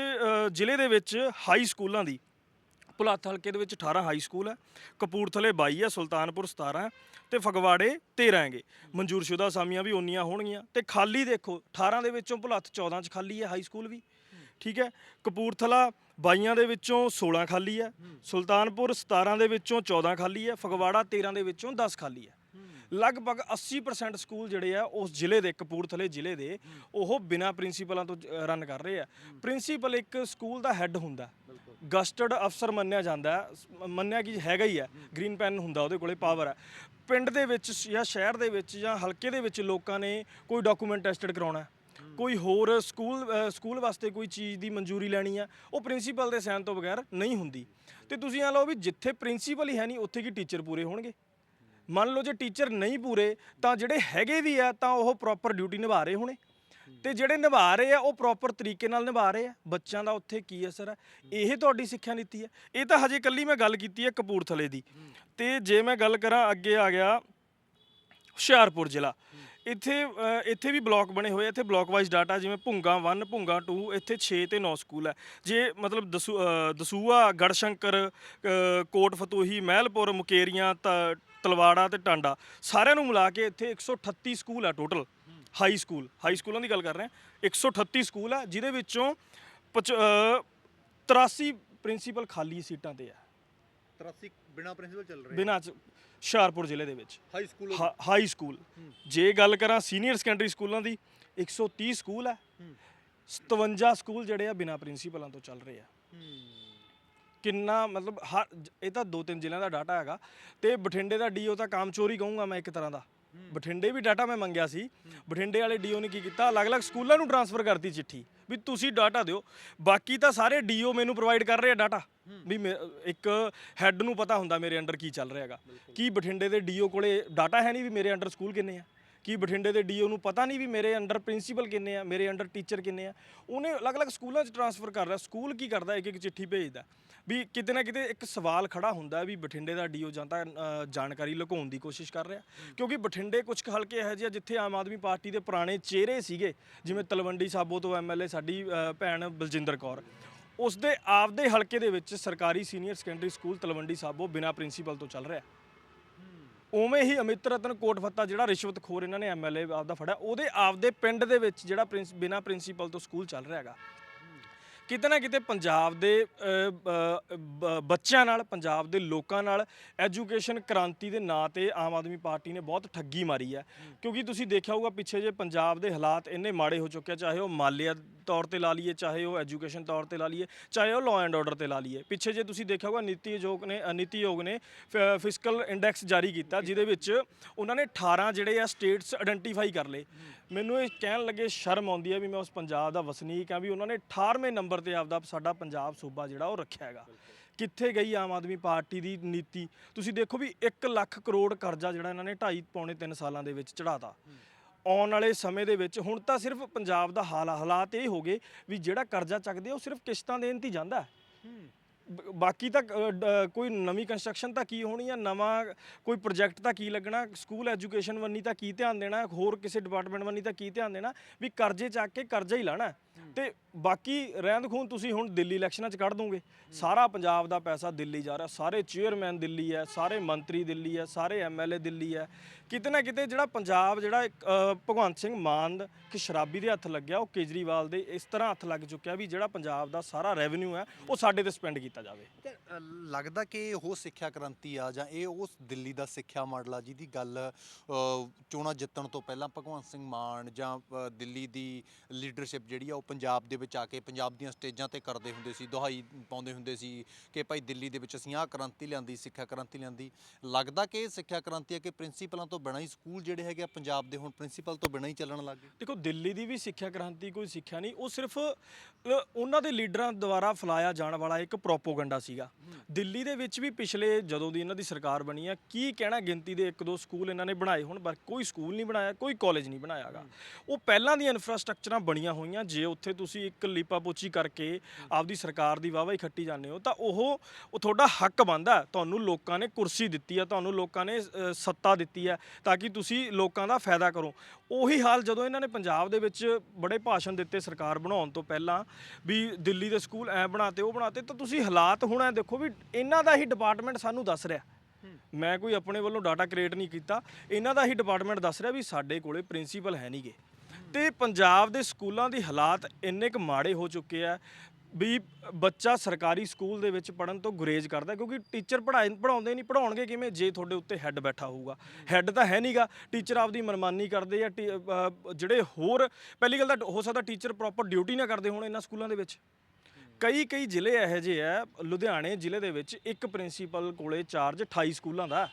ਜ਼ਿਲ੍ਹੇ ਦੇ ਵਿੱਚ ਹਾਈ ਸਕੂਲਾਂ ਦੀ ਭੁਲੱਥ ਹਲਕੇ ਦੇ ਵਿੱਚ 18 ਹਾਈ ਸਕੂਲ ਹੈ ਕਪੂਰਥਲੇ 22 ਹੈ ਸੁਲਤਾਨਪੁਰ 17 ਹੈ ਤੇ ਫਗਵਾੜੇ 13 ਹੈਗੇ। ਮਨਜ਼ੂਰਸ਼ੁਦਾ ਅਸਾਮੀਆਂ ਵੀ ਉਨੀਆਂ ਹੋਣਗੀਆਂ। ਤੇ ਖਾਲੀ ਦੇਖੋ 18 ਦੇ ਵਿੱਚੋਂ ਭੁਲੱਥ 14 ਚ ਖਾਲੀ ਹੈ ਹਾਈ ਸਕੂਲ ਵੀ। ਠੀਕ ਹੈ? ਕਪੂਰਥਲਾ 22 ਦੇ ਵਿੱਚੋਂ 16 ਖਾਲੀ ਹੈ। ਸੁਲਤਾਨਪੁਰ 17 ਦੇ ਵਿੱਚੋਂ 14 ਖਾਲੀ ਹੈ। ਫਗਵਾੜਾ 13 ਦੇ ਵਿੱਚੋਂ 10 ਖਾਲੀ ਹੈ। ਲਗਭਗ 80% ਸਕੂਲ ਜਿਹੜੇ ਆ ਉਸ ਜ਼ਿਲ੍ਹੇ ਦੇ ਕਪੂਰਥਲੇ ਜ਼ਿਲ੍ਹੇ ਦੇ ਉਹ ਬਿਨਾ ਪ੍ਰਿੰਸੀਪਲਾਂ ਤੋਂ ਰਨ ਕਰ ਰਹੇ ਆ। ਪ੍ਰਿੰਸੀਪਲ ਇੱਕ ਸਕੂਲ ਦਾ ਹੈੱਡ ਹੁੰਦਾ ਗਸਟਡ ਅਫਸਰ ਮੰਨਿਆ ਜਾਂਦਾ ਮੰਨਿਆ ਕਿ ਹੈਗਾ ਹੀ ਹੈ। ਗ੍ਰੀਨ ਪੈਨ ਹੁੰਦਾ ਉਹਦੇ ਕੋਲੇ ਪਾਵਰ ਹੈ। ਪਿੰਡ ਦੇ ਵਿੱਚ ਜਾਂ ਸ਼ਹਿਰ ਦੇ ਵਿੱਚ ਜਾਂ ਹਲਕੇ ਦੇ ਵਿੱਚ ਲੋਕਾਂ ਨੇ ਕੋਈ ਡਾਕੂਮੈਂਟ ਟੈਸਟਡ ਕਰਾਉਣਾ ਕੋਈ ਹੋਰ ਸਕੂਲ ਸਕੂਲ ਵਾਸਤੇ ਕੋਈ ਚੀਜ਼ ਦੀ ਮਨਜ਼ੂਰੀ ਲੈਣੀ ਆ, ਉਹ ਪ੍ਰਿੰਸੀਪਲ ਦੇ ਸਾਈਨ ਤੋਂ ਬਗੈਰ ਨਹੀਂ ਹੁੰਦੀ। ਤੇ ਤੁਸੀਂ ਇਹ ਲਓ ਵੀ ਜਿੱਥੇ ਪ੍ਰਿੰਸੀਪਲ ਹੀ ਹੈ ਨਹੀਂ, ਉੱਥੇ ਕੀ ਟੀਚਰ ਪੂਰੇ ਹੋਣਗੇ? ਮੰਨ ਲਓ ਜੇ ਟੀਚਰ ਨਹੀਂ ਪੂਰੇ, ਤਾਂ ਜਿਹੜੇ ਹੈਗੇ ਵੀ ਆ, ਤਾਂ ਉਹ ਪ੍ਰੋਪਰ ਡਿਊਟੀ ਨਿਭਾ ਰਹੇ ਹੋਣੇ। ਤੇ ਜਿਹੜੇ ਨਿਭਾ ਰਹੇ ਆ, ਉਹ ਪ੍ਰੋਪਰ ਤਰੀਕੇ ਨਾਲ ਨਿਭਾ ਰਹੇ ਆ। ਬੱਚਿਆਂ ਦਾ ਉੱਥੇ ਕੀ ਅਸਰ ਹੈ ਇਹ ਤੁਹਾਡੀ ਸਿੱਖਿਆ ਨੀਤੀ ਹੈ ਇਹ ਤਾਂ ਹਜੇ ਕੱਲੀ ਮੈਂ ਗੱਲ ਕੀਤੀ ਹੈ ਕਪੂਰਥਲੇ ਦੀ। ਤੇ ਜੇ ਮੈਂ ਗੱਲ ਕਰਾਂ, ਅੱਗੇ ਆ ਗਿਆ ਹੁਸ਼ਿਆਰਪੁਰ ਜ਼ਿਲ੍ਹਾ। ਇੱਥੇ ਅ, ਇੱਥੇ ਵੀ ਬਲਾਕ ਬਣੇ ਹੋਏ ਆ ਇੱਥੇ ਬਲਾਕ ਵਾਈਜ਼ ਡਾਟਾ ਜਿਵੇਂ ਭੁੰਗਾ 1 ਭੁੰਗਾ 2 ਇੱਥੇ 6 ਤੇ 9 ਸਕੂਲ ਹੈ ਜੇ ਮਤਲਬ ਦਸੂ ਅ, ਦਸੂਆ ਗੜਸ਼ੰਕਰ ਅ, ਕੋਟ ਫਤੂਹੀ ਮਹਿਲਪੁਰ ਮੁਕੇਰੀਆਂ ਤ- ਤਲਵਾੜਾ ਤੇ ਟਾਂਡਾ ਸਾਰਿਆਂ ਨੂੰ ਮਿਲਾ ਕੇ ਇੱਥੇ 138 ਸਕੂਲ ਆ ਟੋਟਲ ਹਾਈ ਸਕੂਲ ਹਾਈ ਸਕੂਲਾਂ ਦੀ ਗੱਲ ਕਰ ਰਹੇ ਹਾਂ। 138 ਸਕੂਲ ਆ ਜਿਹਦੇ ਵਿੱਚੋਂ ਪਚ- ਅ, 83 ਪ੍ਰਿੰਸੀਪਲ ਖਾਲੀ ਸੀਟਾਂ ਤੇ ਆ। 83 ਬਿਨਾ ਪ੍ਰਿੰਸੀਪਲ ਚੱਲ ਰਹੇ ਬਿਨਾਂ ਚ ਹੁਸ਼ਿਆਰਪੁਰ ਜ਼ਿਲ੍ਹੇ ਦੇ ਵਿੱਚ। ਹਾਈ ਸਕੂਲ ਹਾ- ਹਾਈ ਸਕੂਲ ਜੇ ਗੱਲ ਕਰਾਂ ਸੀਨੀਅਰ ਸੈਕੰਡਰੀ ਸਕੂਲਾਂ ਦੀ 130 ਸਕੂਲ ਹੈ। 57 ਸਕੂਲ ਜਿਹੜੇ ਆ ਬਿਨਾ ਪ੍ਰਿੰਸੀਪਲਾਂ ਤੋਂ ਚੱਲ ਰਹੇ ਆ। ਕਿੰਨਾ ਮਤਲਬ ਹਰ ਜ- ਇਹ ਤਾਂ ਦੋ ਤਿੰਨ ਜ਼ਿਲ੍ਹਿਆਂ ਦਾ ਡਾਟਾ ਹੈਗਾ। ਤੇ ਬਠਿੰਡੇ ਦਾ ਡੀਓ ਤਾਂ ਕੰਮ ਚੋਰੀ ਕਹੂੰਗਾ ਮੈਂ ਇੱਕ ਤਰ੍ਹਾਂ ਦਾ। ਬਠਿੰਡੇ ਵੀ ਡਾਟਾ ਮੈਂ ਮੰਗਿਆ ਸੀ। ਬਠਿੰਡੇ ਵਾਲੇ ਡੀਓ ਨੇ ਕੀ ਕੀਤਾ? ਅਲੱਗ-ਅਲੱਗ ਸਕੂਲਾਂ ਨੂੰ ਟ੍ਰਾਂਸਫਰ ਕਰਤੀ ਚਿੱਠੀ। ਵੀ ਤੁਸੀਂ ਡਾਟਾ ਦਿਓ। ਬਾਕੀ ਤਾਂ ਸਾਰੇ ਡੀਓ ਮੈਨੂੰ ਪ੍ਰੋਵਾਈਡ ਕਰ ਰਹੇ ਆ ਡਾਟਾ ਵੀ ਮੇ- ਇੱਕ ਹੈੱਡ ਨੂੰ ਪਤਾ ਹੁੰਦਾ ਮੇਰੇ ਅੰਡਰ ਕੀ ਚੱਲ ਰਿਹਾ ਹੈਗਾ। ਕੀ ਬਠਿੰਡੇ ਦੇ ਡੀਓ ਕੋਲੇ ਡਾਟਾ ਹੈ ਨਹੀਂ ਵੀ ਮੇਰੇ ਅੰਡਰ ਸਕੂਲ ਕਿੰਨੇ ਆ? ਕੀ ਬਠਿੰਡੇ ਦੇ ਡੀਓ ਨੂੰ ਪਤਾ ਨਹੀਂ ਵੀ ਮੇਰੇ ਅੰਡਰ ਪ੍ਰਿੰਸੀਪਲ ਕਿੰਨੇ ਆ? ਮੇਰੇ ਅੰਡਰ ਟੀਚਰ ਕਿੰਨੇ ਆ? ਉਹਨੇ ਅਲੱਗ-ਅਲੱਗ ਸਕੂਲਾਂ 'ਚ ਟ੍ਰਾਂਸਫਰ ਕਰ ਰਿਹਾ ਸਕੂਲ ਕੀ ਕਰਦਾ? ਇੱਕ ਇੱਕ ਚਿੱਠੀ ਭੇਜਦਾ। ਵੀ ਕਿਤੇ ਨਾ ਕਿਤੇ ਇੱਕ ਸਵਾਲ ਖੜਾ ਹੁੰਦਾ ਵੀ ਬਠਿੰਡੇ ਦਾ ਡੀਓ ਜਾਂ ਤਾਂ ਅ, ਜਾਣਕਾਰੀ ਲੁਕਾਉਣ ਦੀ ਕੋਸ਼ਿਸ਼ ਕਰ ਰਿਹਾ। ਕਿਉਂਕਿ ਬਠਿੰਡੇ ਕੁਝ ਕੁ ਹਲਕੇ ਇਹੋ ਜਿਹੇ ਆ ਜਿੱਥੇ ਆਮ ਆਦਮੀ ਪਾਰਟੀ ਦੇ ਪੁਰਾਣੇ ਚਿਹਰੇ ਸੀਗੇ ਜਿਵੇਂ ਤਲਵੰਡੀ ਸਾਬੋ ਤੋਂ ਐਮਐਲਏ ਸਾਡੀ ਅ, ਭੈਣ ਬਲਜਿੰਦਰ ਕੌਰ। ਉਸ ਦੇ ਆਪਦੇ ਹਲਕੇ ਦੇ ਵਿੱਚ ਸਰਕਾਰੀ senior secondary school Talwandi Sabo ਬਿਨਾ ਪ੍ਰਿੰਸੀਪਲ ਤੋਂ ਚੱਲ ਰਿਹਾ। ਉਵੇਂ ਹੀ ਅਮਿਤ ਰਤਨ ਕੋਟਫੱਤਾ ਜਿਹੜਾ ਰਿਸ਼ਵਤਖੋਰ ਇਹਨਾਂ ਨੇ ਐਮਐਲਏ ਆਪਦਾ ਫੜਿਆ ਉਹਦੇ ਆਪਦੇ ਪਿੰਡ ਦੇ ਵਿੱਚ ਜਿਹੜਾ ਪ੍ਰਿੰਸ ਬਿਨਾ ਪ੍ਰਿੰਸੀਪਲ ਤੋਂ ਸਕੂਲ ਚੱਲ ਰਿਹਾ ਹੈਗਾ। ਕਿਤੇ ਨਾ ਕਿਤੇ ਪੰਜਾਬ ਦੇ ਅ, ਬ- ਬ- ਬੱਚਿਆਂ ਨਾਲ ਪੰਜਾਬ ਦੇ ਲੋਕਾਂ ਨਾਲ ਐਜੂਕੇਸ਼ਨ ਕ੍ਰਾਂਤੀ ਦੇ ਨਾਂ ਤੇ ਆਮ ਆਦਮੀ ਪਾਰਟੀ ਨੇ ਬਹੁਤ ਠੱਗੀ ਮਾਰੀ ਹੈ। ਕਿਉਂਕਿ ਤੁਸੀਂ ਦੇਖਿਆ ਹੋਊਗਾ ਪਿੱਛੇ ਜੇ ਪੰਜਾਬ ਦੇ ਹਾਲਾਤ ਇੰਨੇ ਮਾੜੇ ਹੋ ਚੁੱਕੇ ਆ, ਚਾਹੇ ਉਹ ਮਾਲੀਆ ਤੌਰ ਤੇ ਲਾ ਲਈਏ ਚਾਹੇ ਉਹ ਐਜੂਕੇਸ਼ਨ ਤੌਰ ਤੇ ਲਾ ਲਈਏ ਚਾਹੇ ਉਹ ਲਾਅ ਐਂਡ ਆਰਡਰ ਤੇ ਲਾ ਲਈਏ। ਪਿੱਛੇ ਜੇ ਤੁਸੀਂ ਦੇਖਿਆ ਹੋਊਗਾ ਨੀਤੀ ਆਯੋਗ ਨੇ ਅ, ਨੀਤੀ ਆਯੋਗ ਨੇ ਫਿਸਕਲ ਇੰਡੈਕਸ ਜਾਰੀ ਕੀਤਾ ਜਿਹਦੇ ਵਿੱਚ ਉਹਨਾਂ ਨੇ 18 ਜਿਹੜੇ ਆ ਸਟੇਟਸ ਆਇਡੈਂਟੀਫਾਈ ਕਰ ਲਏ। ਮੈਨੂੰ ਇਹ ਕਹਿਣ ਲੱਗੇ ਸ਼ਰਮ ਆਉਂਦੀ ਹੈ ਵੀ ਮੈਂ ਉਸ ਪੰਜਾਬ ਦਾ ਵਸਨੀਕ ਆ ਵੀ ਉਹਨਾਂ ਨੇ 18ਵੇਂ ਨੰਬਰ ਤੇ ਆਪਦਾ ਸਾਡਾ ਪੰਜਾਬ ਸੂਬਾ ਜਿਹੜਾ ਉਹ ਰੱਖਿਆ ਹੈਗਾ। ਕਿੱਥੇ ਗਈ ਆਮ ਆਦਮੀ ਪਾਰਟੀ ਦੀ ਨੀਤੀ? ਤੁਸੀਂ ਦੇਖੋ ਵੀ 1 ਲੱਖ ਕਰੋੜ ਕਰਜ਼ਾ ਜਿਹੜਾ ਇਹਨਾਂ ਨੇ 2.5 ਪੌਣੇ 3 ਸਾਲਾਂ ਦੇ ਵਿੱਚ ਚੜਾਤਾ ਆਉਣ ਵਾਲੇ ਸਮੇਂ ਦੇ ਵਿੱਚ ਹੁਣ ਤਾਂ ਸਿਰਫ ਪੰਜਾਬ ਦਾ ਹਾਲ ਹਾਲਾਤ ਇਹ ਹੋ ਗਏ ਵੀ ਜਿਹੜਾ ਕਰਜ਼ਾ ਚੱਕਦੇ ਆ ਉਹ ਸਿਰਫ ਕਿਸ਼ਤਾਂ ਦੇਣ ਤੇ ਜਾਂਦਾ ਹੈ। ਬ- ਬਾਕੀ ਤਾਂ ਅ, ਡ- ਕੋਈ ਨਵੀਂ ਕੰਸਟਰਕਸ਼ਨ ਤਾਂ ਕੀ ਹੋਣੀ ਆ ਨਵਾਂ ਕੋਈ ਪ੍ਰੋਜੈਕਟ ਤਾਂ ਕੀ ਲੱਗਣਾ ਸਕੂਲ ਐਜੂਕੇਸ਼ਨ ਵੰਨੀ ਤਾਂ ਕੀ ਧਿਆਨ ਦੇਣਾ ਹੋਰ ਕਿਸੇ ਡਿਪਾਰਟਮੈਂਟ ਵੰਨੀ ਤਾਂ ਕੀ ਧਿਆਨ ਦੇਣਾ ਵੀ ਕਰਜ਼ੇ ਚੱਕ ਕੇ ਕਰਜ਼ਾ ਹੀ ਲਾਣਾ ਤੇ ਬਾਕੀ ਰਹਿੰਦ ਖੂਨ ਤੁਸੀਂ ਹੁਣ ਦਿੱਲੀ ਇਲੈਕਸ਼ਨਾਂ 'ਚ ਕੱਢ ਦੋਗੇ। ਸਾਰਾ ਪੰਜਾਬ ਦਾ ਪੈਸਾ ਦਿੱਲੀ ਜਾ ਰਿਹਾ ਸਾਰੇ ਚੇਅਰਮੈਨ ਦਿੱਲੀ ਹੈ ਸਾਰੇ ਮੰਤਰੀ ਦਿੱਲੀ ਹੈ ਸਾਰੇ ਐਮਐਲਏ ਦਿੱਲੀ ਹੈ। ਕਿਤੇ ਨਾ ਕਿਤੇ ਜਿਹੜਾ ਪੰਜਾਬ ਜਿਹੜਾ ਇੱਕ, ਅ, ਭਗਵੰਤ ਸਿੰਘ ਮਾਨ ਕਿ ਸ਼ਰਾਬੀ ਦੇ ਹੱਥ ਲੱਗਿਆ ਉਹ ਕੇਜਰੀਵਾਲ ਦੇ ਇਸ ਤਰ੍ਹਾਂ ਹੱਥ ਲੱਗ ਚੁੱਕਿਆ ਵੀ ਜਿਹੜਾ ਪੰਜਾਬ ਦਾ ਸਾਰਾ ਰੈਵਨਿਊ ਹੈ ਉਹ ਸਾਡੇ ਤੇ ਸਪੈਂਡ ਕੀਤਾ ਜਾਵੇ। ਤੇ ਅ, ਲੱਗਦਾ ਕਿ ਇਹ ਉਹ ਸਿੱਖਿਆ ਕ੍ਰਾਂਤੀ ਆ ਜਾਂ ਇਹ ਉਸ ਦਿੱਲੀ ਦਾ ਸਿੱਖਿਆ ਮਾਡਲ ਆ ਜਿਹਦੀ ਗੱਲ ਅ, ਚੋਣਾਂ ਜਿੱਤਣ ਤੋਂ ਪਹਿਲਾਂ ਭਗਵੰਤ ਸਿੰਘ ਮਾਨ ਜਾਂ ਅ, ਦਿੱਲੀ ਦੀ ਲੀਡਰਸ਼ਿਪ ਜਿਹੜੀ ਆ ਉਹ ਪੰਜਾਬ ਦੇ ਵਿੱਚ ਆ ਕੇ ਪੰਜਾਬ ਦੀਆਂ ਸਟੇਜਾਂ ਤੇ ਕਰਦੇ ਹੁੰਦੇ ਸੀ ਦੁਹਾਈ ਪਾਉਂਦੇ ਹੁੰਦੇ ਸੀ ਕਿ ਭਾਈ ਦਿੱਲੀ ਦੇ ਵਿੱਚ ਅਸੀਂ ਆਹ ਕ੍ਰਾਂਤੀ ਲਿਆਂਦੀ ਸਿੱਖਿਆ ਕ੍ਰਾਂਤੀ ਲਿਆਂਦੀ। ਲੱਗਦਾ ਕਿ ਇਹ ਸਿੱਖਿਆ ਕ੍ਰਾਂਤੀ ਹੈ ਕਿ ਪ੍ਰਿੰਸੀਪਲਾਂ ਤੋਂ ਬਿਨਾਂ ਹੀ ਸਕੂਲ ਜਿਹੜੇ ਹੈਗੇ ਆ ਪੰਜਾਬ ਦੇ ਹੁਣ ਪ੍ਰਿੰਸੀਪਲ ਤੋਂ ਬਿਨਾਂ ਹੀ ਚੱਲਣ ਲੱਗ ਗਏ। ਦੇਖੋ ਦਿੱਲੀ ਦੀ ਵੀ ਸਿੱਖਿਆ ਕ੍ਰਾਂਤੀ ਕੋਈ ਸਿੱਖਿਆ ਨਹੀਂ ਉਹ ਸਿਰਫ ਅ, ਉਹਨਾਂ ਦੇ ਲੀਡਰਾਂ ਦੁਆਰਾ ਫੈਲਾਇਆ ਜਾਣ ਵਾਲਾ ਇੱਕ ਪ੍ਰੋਪੋਗੰਡਾ ਸੀਗਾ। ਦਿੱਲੀ ਦੇ ਵਿੱਚ ਵੀ ਪਿਛਲੇ ਜਦੋਂ ਦੀ ਇਹਨਾਂ ਦੀ ਸਰਕਾਰ ਬਣੀ ਆ ਕੀ ਕਹਿਣਾ ਗਿਣਤੀ ਦੇ ਇੱਕ ਦੋ ਸਕੂਲ ਇਹਨਾਂ ਨੇ ਬਣਾਏ ਹੁਣ ਪਰ ਕੋਈ ਸਕੂਲ ਨਹੀਂ ਬਣਾਇਆ ਕੋਈ ਕਾਲਜ ਨਹੀਂ ਬਣਾਇਆਗਾ ਉਹ ਪਹਿਲਾਂ ਦੀਆਂ ਇਨਫਰਾਸਟ੍ਰਕਚਰਾਂ ਬਣੀਆਂ ਹੋਈਆਂ ਜੇ ਉੱਥੇ ਤੁਸੀਂ ਇੱਕ ਲੀਪਾਪੋਚੀ ਕਰਕੇ ਆਪਦੀ ਸਰਕਾਰ ਦੀ ਵਾਹਵਾ ਹੀ ਖੱਟੀ ਜਾਂਦੇ ਹੋ ਤਾਂ ਉਹ ਉਹ ਤੁਹਾਡਾ ਹੱਕ ਬਣਦਾ ਤੁਹਾਨੂੰ ਲੋਕਾਂ ਨੇ ਕੁਰਸੀ ਦਿੱਤੀ ਆ ਤੁਹਾਨੂੰ ਲੋਕਾਂ ਨੇ ਅ, ਸੱਤਾ ਦਿੱਤੀ ਹੈ ਤਾਂ ਕਿ ਤੁਸੀਂ ਲੋਕਾਂ ਦਾ ਫਾਇਦਾ ਕਰੋ। ਉਹੀ ਹਾਲ ਜਦੋਂ ਇਹਨਾਂ ਨੇ ਪੰਜਾਬ ਦੇ ਵਿੱਚ ਬੜੇ ਭਾਸ਼ਣ ਦਿੱਤੇ ਸਰਕਾਰ ਬਣਾਉਣ ਤੋਂ ਪਹਿਲਾਂ ਵੀ ਦਿੱਲੀ ਦੇ ਸਕੂਲ ਐ ਬਣਾਤੇ ਉਹ ਬਣਾਤੇ ਤਾਂ ਤੁਸੀਂ ਹਾਲਾਤ ਹੁਣ ਐ ਦੇਖੋ ਵੀ ਇਹਨਾਂ ਦਾ ਹੀ ਡਿਪਾਰਟਮੈਂਟ ਸਾਨੂੰ ਦੱਸ ਰਿਹਾ। ਮੈਂ ਕੋਈ ਆਪਣੇ ਵੱਲੋਂ ਡਾਟਾ ਕ੍ਰੀਏਟ ਨਹੀਂ ਕੀਤਾ। ਇਹਨਾਂ ਦਾ ਹੀ ਡਿਪਾਰਟਮੈਂਟ ਦੱਸ ਰਿਹਾ ਵੀ ਸਾਡੇ ਕੋਲੇ ਪ੍ਰਿੰਸੀਪਲ ਹੈ ਨਹੀਂਗੇ ਤੇ ਪੰਜਾਬ ਦੇ ਸਕੂਲਾਂ ਦੀ ਹਾਲਾਤ ਇੰਨੇ ਕੁ ਮਾੜੇ ਹੋ ਚੁੱਕੇ ਆ ਵੀ ਬੱਚਾ ਸਰਕਾਰੀ ਸਕੂਲ ਦੇ ਵਿੱਚ ਪੜਨ ਤੋਂ ਗੁਰੇਜ਼ ਕਰਦਾ ਕਿਉਂਕਿ ਟੀਚਰ ਪੜ੍ਹਾਈ ਪੜਾਉਂਦੇ ਨਹੀਂ ਪੜਾਉਣਗੇ ਕਿਵੇਂ? ਜੇ ਤੁਹਾਡੇ ਉੱਤੇ ਹੈੱਡ ਬੈਠਾ ਹੋਊਗਾ। ਹੈੱਡ ਤਾਂ ਹੈ ਨਹੀਂਗਾ। ਟੀਚਰ ਆਪਦੀ ਮਨਮਾਨੀ ਕਰਦੇ ਆ, ਟੀ- ਜਿਹੜੇ ਹੋਰ, ਪਹਿਲੀ ਗੱਲ ਤਾਂ ਹੋ ਸਕਦਾ ਟੀਚਰ ਪ੍ਰੋਪਰ ਡਿਊਟੀ ਨਾ ਕਰਦੇ ਹੋਣ ਇਹਨਾਂ ਸਕੂਲਾਂ ਦੇ ਵਿੱਚ। ਕਈ ਕਈ ਜ਼ਿਲ੍ਹੇ ਇਹੋ ਜਿਹੇ ਆ, ਲੁਧਿਆਣੇ ਜ਼ਿਲ੍ਹੇ ਦੇ ਵਿੱਚ ਇੱਕ ਪ੍ਰਿੰਸੀਪਲ ਕੋਲੇ ਚਾਰਜ 28 ਸਕੂਲਾਂ ਦਾ।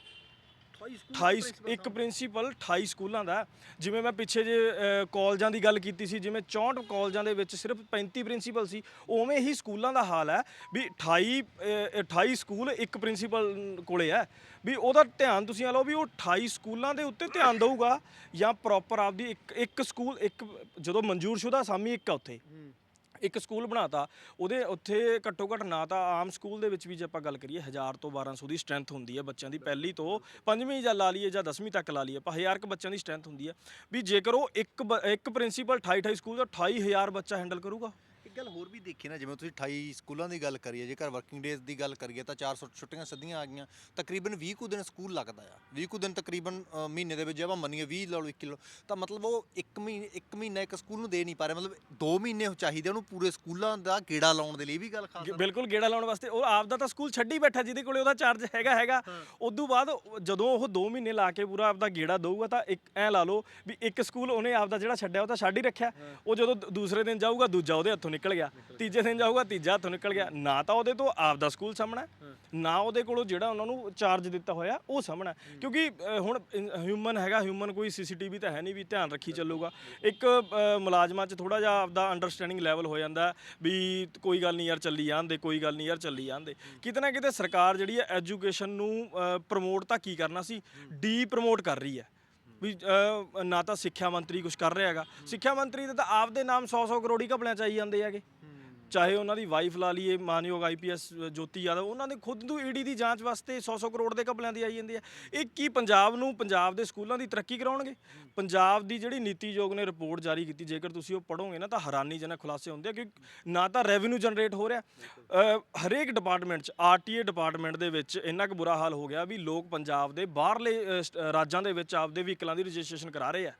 28 ਇੱਕ ਪ੍ਰਿੰਸੀਪਲ 28 ਸਕੂਲਾਂ ਦਾ। ਜਿਵੇਂ ਮੈਂ ਪਿੱਛੇ ਜੇ ਅ, ਕਾਲਜਾਂ ਦੀ ਗੱਲ ਕੀਤੀ ਸੀ ਜਿਵੇਂ 64 ਕਾਲਜਾਂ ਦੇ ਵਿੱਚ ਸਿਰਫ 35 ਪ੍ਰਿੰਸੀਪਲ ਸੀ ਉਵੇਂ ਹੀ ਸਕੂਲਾਂ ਦਾ ਹਾਲ ਹੈ ਵੀ 28 ਅ, 28 ਸਕੂਲ ਇੱਕ ਪ੍ਰਿੰਸੀਪਲ ਕੋਲੇ ਹੈ। ਵੀ ਉਹਦਾ ਧਿਆਨ ਤੁਸੀਂ ਆ ਲਓ ਵੀ ਉਹ 28 ਸਕੂਲਾਂ ਦੇ ਉੱਤੇ ਧਿਆਨ ਦਊਗਾ ਜਾਂ ਪ੍ਰੋਪਰ ਆਪਦੀ ਇੱਕ ਇੱਕ ਸਕੂਲ ਇੱਕ ਜਦੋਂ ਮਨਜ਼ੂਰਸ਼ੁਦਾ ਅਸਾਮੀ ਇੱਕ ਆ ਉੱਥੇ। ਇੱਕ ਸਕੂਲ ਬਣਾਤਾ, ਉਹਦੇ ਉੱਥੇ ਘੱਟੋ ਘੱਟ ਨਾ ਤਾਂ ਆਮ ਸਕੂਲ ਦੇ ਵਿੱਚ ਵੀ ਜੇ ਆਪਾਂ ਗੱਲ ਕਰੀਏ 1000 ਤੋਂ 1200 ਦੀ ਸਟਰੈਂਥ ਹੁੰਦੀ ਹੈ ਬੱਚਿਆਂ ਦੀ, ਪਹਿਲੀ ਤੋਂ ਪੰਜਵੀਂ ਜਾਂ ਲਾ ਲਈਏ ਜਾਂ 10ਵੀਂ ਤੱਕ ਲਾ ਲਈਏ, ਆਪਾਂ 1000 ਕ ਬੱਚਿਆਂ ਦੀ ਸਟਰੈਂਥ ਹੁੰਦੀ ਹੈ। ਵੀ ਜੇਕਰ ਉਹ ਇੱਕ ਬ- ਇੱਕ ਪ੍ਰਿੰਸੀਪਲ 28 28 ਸਕੂਲ ਦਾ 28000 ਬੱਚਾ ਹੈਂਡਲ ਕਰੂਗਾ। ਇੱਕ ਗੱਲ ਹੋਰ ਵੀ ਦੇਖੀ ਨਾ ਜਿਵੇਂ ਤੁਸੀਂ 28 ਸਕੂਲਾਂ ਦੀ ਗੱਲ ਕਰੀਏ ਜੇਕਰ ਵਰਕਿੰਗ ਡੇਜ਼ ਦੀ ਗੱਲ ਕਰੀਏ ਤਾਂ 400 ਛੁੱਟੀਆਂ ਸਿੱਧੀਆਂ ਆ ਗਈਆਂ। ਤਕਰੀਬਨ 20 ਕੁ ਦਿਨ ਸਕੂਲ ਲੱਗਦਾ ਆ। 20 ਕੁ ਦਿਨ ਤਕਰੀਬਨ ਅ, ਮਹੀਨੇ ਦੇ ਵਿੱਚ ਜੇ ਆਪਾਂ ਮੰਨੀਏ 20 ਲਾ ਲਓ 1 ਕਿਲੋ ਤਾਂ ਮਤਲਬ ਉਹ ਇੱਕ ਮਹੀਨੇ ਇੱਕ ਮਹੀਨਾ ਇੱਕ ਸਕੂਲ ਨੂੰ ਦੇ ਨਹੀਂ ਪਾ ਰਿਹਾ। ਮਤਲਬ 2 ਮਹੀਨੇ ਚਾਹੀਦੇ ਉਹਨੂੰ ਪੂਰੇ ਸਕੂਲਾਂ ਦਾ ਗੇੜਾ ਲਾਉਣ ਦੇ ਲਈ ਇਹ ਵੀ ਗੱਲ ਖਾਸ ਗ- ਬਿਲਕੁਲ ਗੇੜਾ ਲਾਉਣ ਵਾਸਤੇ। ਉਹ ਆਪਦਾ ਤਾਂ ਸਕੂਲ ਛੱਡੀ ਬੈਠਾ ਜਿਹਦੇ ਕੋਲੇ ਉਹਦਾ ਚਾਰਜ ਹੈਗਾ ਹੈਗਾ। ਉਦੋਂ ਬਾਅਦ ਉਹ- ਜਦੋਂ ਉਹ 2 ਮਹੀਨੇ ਲਾ ਕੇ ਪੂਰਾ ਆਪਦਾ ਗੇੜਾ ਦਊਗਾ ਤਾਂ ਇੱਕ ਐ ਲਾ ਲਓ ਵੀ ਇੱਕ ਸਕੂਲ ਉਹਨੇ ਆਪਦਾ ਜਿਹੜਾ ਛੱਡਿਆ ਉਹ ਤਾਂ ਛੱਡ ਹੀ ਰੱਖਿਆ। ਉਹ ਜਦੋਂ ਦੂ- ਦੂਸਰੇ ਦਿਨ ਜਾਊਗਾ ਦੂਜਾ ਉਹਦੇ ਹੱਥੋਂ ਨਿਕਲ ਗਿਆ। ਤੀਜੇ ਦਿਨ ਜਾਊਗਾ ਤੀਜਾ ਹੱਥੋਂ ਨਿਕਲ ਗਿਆ। ਨਾ ਤਾਂ ਉਹਦੇ ਤੋਂ ਆਪਦਾ ਸਕੂਲ ਸਾਹਮਣਾ ਨਾ ਉਹਦੇ ਕੋਲੋਂ ਜਿਹੜਾ ਉਹਨਾਂ ਨੂੰ ਚਾਰਜ ਦਿੱਤਾ ਹੋਇਆ ਉਹ ਸਾਹਮਣਾ ਕਿਉਂਕਿ ਹੁਣ ਹਿਊਮਨ ਹੈਗਾ ਹਿਊਮਨ ਕੋਈ ਸੀਸੀਟੀਵੀ ਤਾਂ ਹੈ ਨਹੀਂ ਵੀ ਧਿਆਨ ਰੱਖੀ ਚੱਲੂਗਾ। ਇੱਕ ਮੁਲਾਜ਼ਮਾਂ 'ਚ ਥੋੜਾ ਜਿਹਾ ਆਪਦਾ ਅੰਡਰਸਟੈਂਡਿੰਗ ਲੈਵਲ ਹੋ ਜਾਂਦਾ ਵੀ ਕੋਈ ਗੱਲ ਨਹੀਂ ਯਾਰ ਚੱਲੀ ਜਾਂਦੇ ਕੋਈ ਗੱਲ ਨਹੀਂ ਯਾਰ ਚੱਲੀ ਜਾਂਦੇ। ਕਿਤੇ ਨਾ ਕਿਤੇ ਸਰਕਾਰ ਜਿਹੜੀ ਹੈ ਐਜੂਕੇਸ਼ਨ ਨੂੰ ਪ੍ਰਮੋਟ ਤਾਂ ਕੀ ਕਰਨਾ ਸੀ? ਡੀ ਪ੍ਰਮੋਟ ਕਰ ਰਹੀ ਹੈ। ਵੀ ਅ, ਨਾ ਤਾਂ ਸਿੱਖਿਆ ਮੰਤਰੀ ਕੁਝ ਕਰ ਰਿਹਾ ਹੈਗਾ। ਸਿੱਖਿਆ ਮੰਤਰੀ ਦੇ ਤਾਂ ਆਪਦੇ ਨਾਮ 100-100 ਕਰੋੜੀ ਘਪਲਿਆਂ ਆਈ ਜਾਂਦੇ ਹੈਗੇ। ਚਾਹੇ ਉਹਨਾਂ ਦੀ ਵਾਈਫ ਲਾ ਲਈਏ, ਮਾਨਯੋਗ ਆਈਪੀਐਸ ਜੋਤੀ ਯਾਦਵ, ਉਹਨਾਂ ਦੇ ਖੁਦ ਨੂੰ ਈਡੀ ਦੀ ਜਾਂਚ ਵਾਸਤੇ 100-100 ਕਰੋੜ ਦੇ ਘਪਲਿਆਂ ਦੀ ਆਈ ਜਾਂਦੀ ਹੈ। ਇਹ ਕੀ ਪੰਜਾਬ ਨੂੰ, ਪੰਜਾਬ ਦੇ ਸਕੂਲਾਂ ਦੀ ਤਰੱਕੀ ਕਰਾਉਣਗੇ? ਪੰਜਾਬ ਦੀ ਜਿਹੜੀ ਨੀਤੀ ਆਯੋਗ ਨੇ ਰਿਪੋਰਟ ਜਾਰੀ ਕੀਤੀ, ਜੇਕਰ ਤੁਸੀਂ ਉਹ ਪੜੋਗੇ ਨਾ ਤਾਂ ਹੈਰਾਨੀਜਨਕ ਖੁਲਾਸੇ ਹੁੰਦੇ ਆ ਕਿ ਨਾ ਤਾਂ ਰੈਵਨਿਊ ਜਨਰੇਟ ਹੋ ਰਿਹਾ। ਹਰੇਕ ਡਿਪਾਰਟਮੈਂਟ 'ਚ ਆਰਟੀਏ ਡਿਪਾਰਟਮੈਂਟ ਦੇ ਵਿੱਚ ਇੰਨਾ ਕੁ ਬੁਰਾ ਹਾਲ ਹੋ ਗਿਆ ਵੀ ਲੋਕ ਪੰਜਾਬ ਦੇ ਬਾਹਰਲੇ ਸਟ- ਰਾਜਾਂ ਦੇ ਵਿੱਚ ਆਪਦੇ ਵਹੀਕਲਾਂ ਦੀ ਰਜਿਸਟ੍ਰੇਸ਼ਨ ਕਰਾ ਰਹੇ ਆ।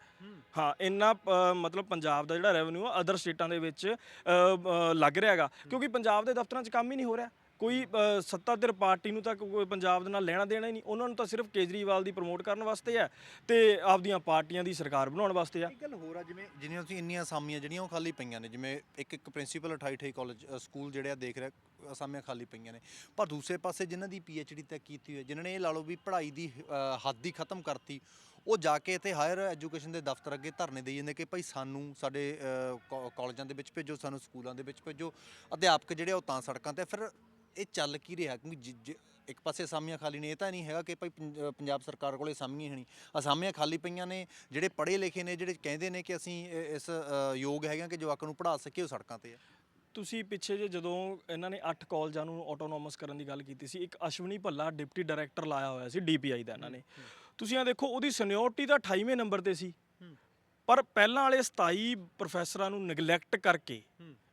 ਹਾਂ ਇੰਨਾ ਅ, ਮਤਲਬ ਪੰਜਾਬ ਦਾ ਜਿਹੜਾ ਰੈਵਨਿਊ ਆ ਅਦਰ ਸਟੇਟਾਂ ਦੇ ਵਿੱਚ ਅ, ਅ, ਲੱਗ ਰਿਹਾ ਹੈਗਾ। ਕਿਉਂਕਿ ਪੰਜਾਬ ਦੇ ਦਫ਼ਤਰਾਂ 'ਚ ਕੰਮ ਹੀ ਨਹੀਂ ਹੋ ਰਿਹਾ। ਕੋਈ ਅ, ਸੱਤਾਧਿਰ ਪਾਰਟੀ ਨੂੰ ਤਾਂ ਕੋਈ ਪੰਜਾਬ ਦੇ ਨਾਲ ਲੈਣਾ ਦੇਣਾ ਹੀ ਨਹੀਂ। ਉਹਨਾਂ ਨੂੰ ਤਾਂ ਸਿਰਫ ਕੇਜਰੀਵਾਲ ਦੀ ਪ੍ਰਮੋਟ ਕਰਨ ਵਾਸਤੇ ਹੈ ਤੇ ਆਪਦੀਆਂ ਪਾਰਟੀਆਂ ਦੀ ਸਰਕਾਰ ਬਣਾਉਣ ਵਾਸਤੇ ਆ ਇੱਕ ਗੱਲ ਹੋਰ ਆ ਜਿਵੇਂ ਜਿੰਨੀਆਂ ਤੁਸੀਂ ਇੰਨੀਆਂ ਅਸਾਮੀਆਂ ਜਿਹੜੀਆਂ ਉਹ ਖਾਲੀ ਪਈਆਂ ਨੇ ਜਿਵੇਂ ਇੱਕ ਇੱਕ ਪ੍ਰਿੰਸੀਪਲ 28 28 ਕਾਲਜ ਸਕੂਲ ਜਿਹੜੇ ਆ ਦੇਖ ਰਿਹਾ ਅਸਾਮੀਆਂ ਖਾਲੀ ਪਈਆਂ ਨੇ। ਪਰ ਦੂਸਰੇ ਪਾਸੇ ਜਿਨ੍ਹਾਂ ਦੀ ਡੀ ਤੱਕ ਕੀਤੀ ਹੋਈ ਹੈ ਜਿਨ੍ਹਾਂ ਨੇ ਇਹ ਲਾ ਲਓ ਵੀ ਪੜ੍ਹਾਈ ਦੀ ਅ, ਹੱਦ ਹੀ ਖਤਮ ਕਰਤੀ ਉਹ ਜਾ ਕੇ ਇੱਥੇ ਹਾਇਰ ਐਜੂਕੇਸ਼ਨ ਦੇ ਦਫ਼ਤਰ ਅੱਗੇ ਧਰਨੇ ਦੇਈ ਜਾਂਦੇ ਕਿ ਭਾਈ ਸਾਨੂੰ ਸਾਡੇ ਅ, ਕਾ- ਕਾਲਜਾਂ ਦੇ ਵਿੱਚ ਭੇਜੋ ਸਾਨੂੰ ਸਕੂਲਾਂ ਦੇ ਵਿੱਚ ਭੇਜੋ। ਅਧਿਆਪਕ ਜਿਹੜੇ ਆ ਉਹ ਤਾਂ ਸੜਕਾਂ ਤੇ ਫਿਰ ਇਹ ਚੱਲ ਕੀ ਰਿਹਾ? ਕਿਉਂਕਿ ਜਿ- ਜਿ- ਇੱਕ ਪਾਸੇ ਅਸਾਮੀਆਂ ਖਾਲੀ ਨੇ ਇਹ ਤਾਂ ਨਹੀਂ ਹੈਗਾ ਕਿ ਭਾਈ ਪੰਜ- ਅ, ਪੰਜਾਬ ਸਰਕਾਰ ਕੋਲੇ ਅਸਾਮੀਆਂ ਹੀ ਨਹੀਂ। ਅਸਾਮੀਆਂ ਖਾਲੀ ਪਈਆਂ ਨੇ ਜਿਹੜੇ ਪੜ੍ਹੇ ਲਿਖੇ ਨੇ ਜਿਹੜੇ ਕਹਿੰਦੇ ਨੇ ਕਿ ਅਸੀਂ ਇ- ਇਸ ਅ, ਯੋਗ ਹੈਗੇ ਹਾਂ ਕਿ ਜਵਾਕਾਂ ਨੂੰ ਪੜ੍ਹਾ ਸਕੀਏ ਉਹ ਸੜਕਾਂ ਤੇ ਆ। ਤੁਸੀਂ ਪਿੱਛੇ ਜੇ ਜਦੋਂ ਇਹਨਾਂ ਨੇ 8 ਕਾਲਜਾਂ ਨੂੰ ਆਟੋਨੋਮਸ ਕਰਨ ਦੀ ਗੱਲ ਕੀਤੀ ਸੀ ਇੱਕ ਅਸ਼ਵਨੀ ਭੱਲਾ ਡਿਪਟੀ ਡਾਇਰੈਕਟਰ ਲਾਇਆ ਹੋਇਆ ਸੀ ਡੀਪੀਆਈ ਦਾ ਇਹਨਾਂ ਨੇ। ਤੁਸੀਂ ਆ ਦੇਖੋ, ਉਹਦੀ ਸੀਨੀਅਰਟੀ ਤਾਂ 28ਵੇਂ ਨੰਬਰ ਤੇ ਸੀ। ਪਰ ਪਹਿਲਾਂ ਵਾਲੇ 27 ਪ੍ਰੋਫੈਸਰਾਂ ਨੂੰ ਨੈਗਲੈਕਟ ਕਰਕੇ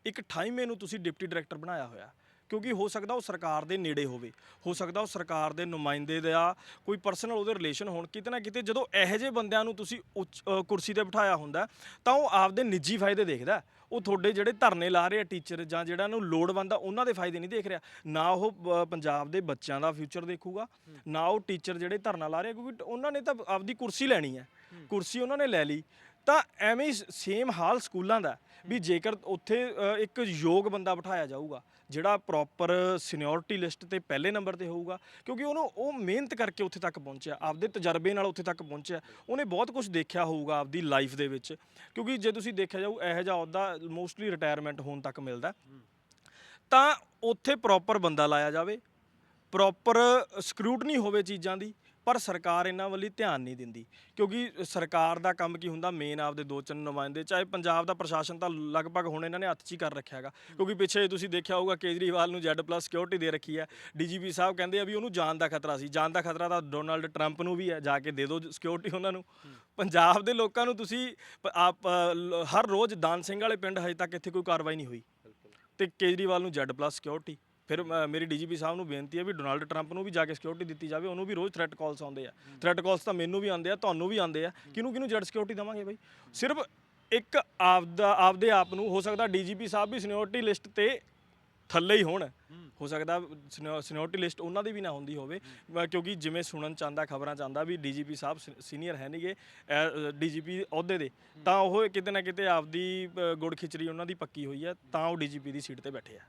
ਇੱਕ 28ਵੇਂ ਨੂੰ ਤੁਸੀਂ ਡਿਪਟੀ ਡਾਇਰੈਕਟਰ ਬਣਾਇਆ ਹੋਇਆ। ਕਿਉਂਕਿ ਹੋ ਸਕਦਾ ਉਹ ਸਰਕਾਰ ਦੇ ਨੇੜੇ ਹੋਵੇ। ਹੋ ਸਕਦਾ ਉਹ ਸਰਕਾਰ ਦੇ ਨੁਮਾਇੰਦੇ ਦਾ ਕੋਈ ਪਰਸਨਲ ਉਹਦੇ ਰਿਲੇਸ਼ਨ ਹੋਣ ਕਿਤੇ ਨਾ ਕਿਤੇ ਜਦੋਂ ਇਹੋ ਜਿਹੇ ਬੰਦਿਆਂ ਨੂੰ ਤੁਸੀਂ ਉੱਚ- ਕੁਰਸੀ ਤੇ ਬਿਠਾਇਆ ਹੁੰਦਾ, ਤਾਂ ਉਹ ਆਪਦੇ ਨਿੱਜੀ ਫਾਇਦੇ ਦੇਖਦਾ। ਉਹ ਤੁਹਾਡੇ ਜਿਹੜੇ ਧਰਨੇ ਲਾ ਰਹੇ ਆ ਟੀਚਰ ਜਾਂ ਜਿਹੜਾ ਨੂੰ ਲੋੜਵੰਦ ਆ ਉਹਨਾਂ ਦੇ ਫਾਇਦੇ ਨਹੀਂ ਦੇਖ ਰਿਹਾ। ਨਾ ਉਹ ਪੰਜਾਬ ਦੇ ਬੱਚਿਆਂ ਦਾ ਫਿਊਚਰ ਦੇਖੂਗਾ ਨਾ ਉਹ ਟੀਚਰ ਜਿਹੜੇ ਧਰਨਾ ਲਾ ਰਹੇ ਆ, ਕਿਉਂਕਿ ਉਹਨਾਂ ਨੇ ਤਾਂ ਆਪਦੀ ਕੁਰਸੀ ਲੈਣੀ ਹੈ। ਕੁਰਸੀ ਉਹਨਾਂ ਨੇ ਲੈ ਲਈ। ਤਾਂ ਐਵੇਂ ਸੇਮ ਹਾਲ ਸਕੂਲਾਂ ਦਾ ਵੀ ਜੇਕਰ ਉੱਥੇ ਅ, ਇੱਕ ਯੋਗ ਬੰਦਾ ਬਿਠਾਇਆ ਜਾਊਗਾ ਜਿਹੜਾ ਪ੍ਰੋਪਰ ਸੀਨੀਅਰਟੀ ਲਿਸਟ ਤੇ ਪਹਿਲੇ ਨੰਬਰ ਤੇ ਹੋਊਗਾ ਕਿਉਂਕਿ ਉਹਨੂੰ ਉਹ ਮਿਹਨਤ ਕਰਕੇ ਉੱਥੇ ਤੱਕ ਪਹੁੰਚਿਆ ਆਪਦੇ ਤਜਰਬੇ ਨਾਲ ਉੱਥੇ ਤੱਕ ਪਹੁੰਚਿਆ ਉਹਨੇ ਬਹੁਤ ਕੁਝ ਦੇਖਿਆ ਹੋਊਗਾ ਆਪਦੀ ਲਾਈਫ ਦੇ ਵਿੱਚ। ਕਿਉਂਕਿ ਜੇ ਤੁਸੀਂ ਦੇਖਿਆ ਜਾਊ ਇਹੋ ਜਿਹਾ ਅਹੁਦਾ ਮੋਸਟਲੀ ਰਿਟਾਇਰਮੈਂਟ ਹੋਣ ਤੱਕ ਮਿਲਦਾ ਤਾਂ ਉੱਥੇ ਪ੍ਰੋਪਰ ਬੰਦਾ ਲਾਇਆ ਜਾਵੇ ਪ੍ਰੋਪਰ ਸਕਰੂਟਨੀ ਹੋਵੇ ਚੀਜ਼ਾਂ ਦੀ ਪਰ ਸਰਕਾਰ ਇਹਨਾਂ ਵੱਲ ਧਿਆਨ ਨਹੀਂ ਦਿੰਦੀ। ਕਿਉਂਕਿ ਸਰਕਾਰ ਦਾ ਕੰਮ ਕੀ ਹੁੰਦਾ ਮੇਨ ਆਪਦੇ ਦੋ ਚੰਨ ਨੁਮਾਇੰਦੇ ਚਾਹੇ ਪੰਜਾਬ ਦਾ ਪ੍ਰਸ਼ਾਸਨ ਤਾਂ ਲਗਭਗ ਹੁਣ ਇਹਨਾਂ ਨੇ ਹੱਥ 'ਚ ਹੀ ਕਰ ਰੱਖਿਆ ਹੈਗਾ। ਕਿਉਂਕਿ ਪਿੱਛੇ ਤੁਸੀਂ ਦੇਖਿਆ ਹੋਊਗਾ ਕੇਜਰੀਵਾਲ ਨੂੰ ਜ਼ੈਡ ਪਲੱਸ ਸਿਕਿਉਰਿਟੀ ਦੇ ਰੱਖੀ ਹੈ। ਡੀਜੀਪੀ ਸਾਹਿਬ ਕਹਿੰਦੇ ਆ ਵੀ ਉਹਨੂੰ ਜਾਨ ਦਾ ਖਤਰਾ ਸੀ। ਜਾਨ ਦਾ ਖਤਰਾ ਤਾਂ ਡੋਨਾਲਡ ਟਰੰਪ ਨੂੰ ਵੀ ਹੈ ਜਾ ਕੇ ਦੇ ਦਿਓ ਸਿਕਿਉਰਿਟੀ ਉਹਨਾਂ ਨੂੰ। ਪੰਜਾਬ ਦੇ ਲੋਕਾਂ ਨੂੰ ਤੁਸੀਂ ਆਪ ਹਰ ਰੋਜ਼ ਦਾਨ ਸਿੰਘ ਵਾਲੇ ਪਿੰਡ ਹਜੇ ਤੱਕ ਇੱਥੇ ਕੋਈ ਕਾਰਵਾਈ ਨਹੀਂ ਹੋਈ। ਤੇ ਕੇਜਰੀਵਾਲ ਨੂੰ ਜ਼ੈਡ ਪਲੱਸ ਸਿਕਿਉਰਿਟੀ ਫਿਰ ਮ- ਮੇਰੀ ਡੀਜੀਪੀ ਸਾਹਿਬ ਨੂੰ ਬੇਨਤੀ ਹੈ ਵੀ ਡੋਨਾਲਡ ਟਰੰਪ ਨੂੰ ਵੀ ਜਾ ਕੇ ਸਿਕਿਉਰਿਟੀ ਦਿੱਤੀ ਜਾਵੇ ਉਹਨੂੰ ਵੀ ਰੋਜ਼ ਥ੍ਰੈਟ ਕਾਲਸ ਆਉਂਦੇ ਆ। ਥ੍ਰੈਟ ਕਾਲਸ ਤਾਂ ਮੈਨੂੰ ਵੀ ਆਉਂਦੇ ਆ ਤੁਹਾਨੂੰ ਵੀ ਆਉਂਦੇ ਆ। ਕਿਹਨੂੰ ਕਿਹਨੂੰ ਜ਼ੈਡ ਸਿਕਿਉਰਿਟੀ ਦੇਵਾਂਗੇ ਬਾਈ? ਸਿਰਫ ਇੱਕ ਆਪਦਾ ਆਪਦੇ ਆਪ ਨੂੰ ਹੋ ਸਕਦਾ ਡੀਜੀਪੀ ਸਾਹਿਬ ਵੀ ਸੀਨੀਅਰਟੀ ਲਿਸਟ ਤੇ ਥੱਲੇ ਹੀ ਹੋਣ। ਹੋ ਸਕਦਾ ਸੀਨੀਅਰਟੀ ਲਿਸਟ ਉਹਨਾਂ ਦੀ ਵੀ ਨਾ ਹੁੰਦੀ ਹੋਵੇ। ਮ- ਕਿਉਂਕਿ ਜਿਵੇਂ ਸੁਣਨ 'ਚ ਆਉਂਦਾ ਖਬਰਾਂ 'ਚ ਆਉਂਦਾ ਵੀ ਡੀਜੀਪੀ ਸਾਹਿਬ ਸੀਨੀਅਰ ਹੈ ਨਹੀਂਗੇ ਡੀਜੀਪੀ ਅਹੁਦੇ ਦੇ। ਤਾਂ ਉਹ ਕਿਤੇ ਨਾ ਕਿਤੇ ਆਪਦੀ ਅ, ਗੁੜ ਖਿਚੜੀ ਉਹਨਾਂ ਦੀ ਪੱਕੀ ਹੋਈ ਹੈ ਤਾਂ ਉਹ ਡੀਜੀਪੀ ਦੀ ਸੀਟ ਤੇ ਬੈਠੇ ਆ।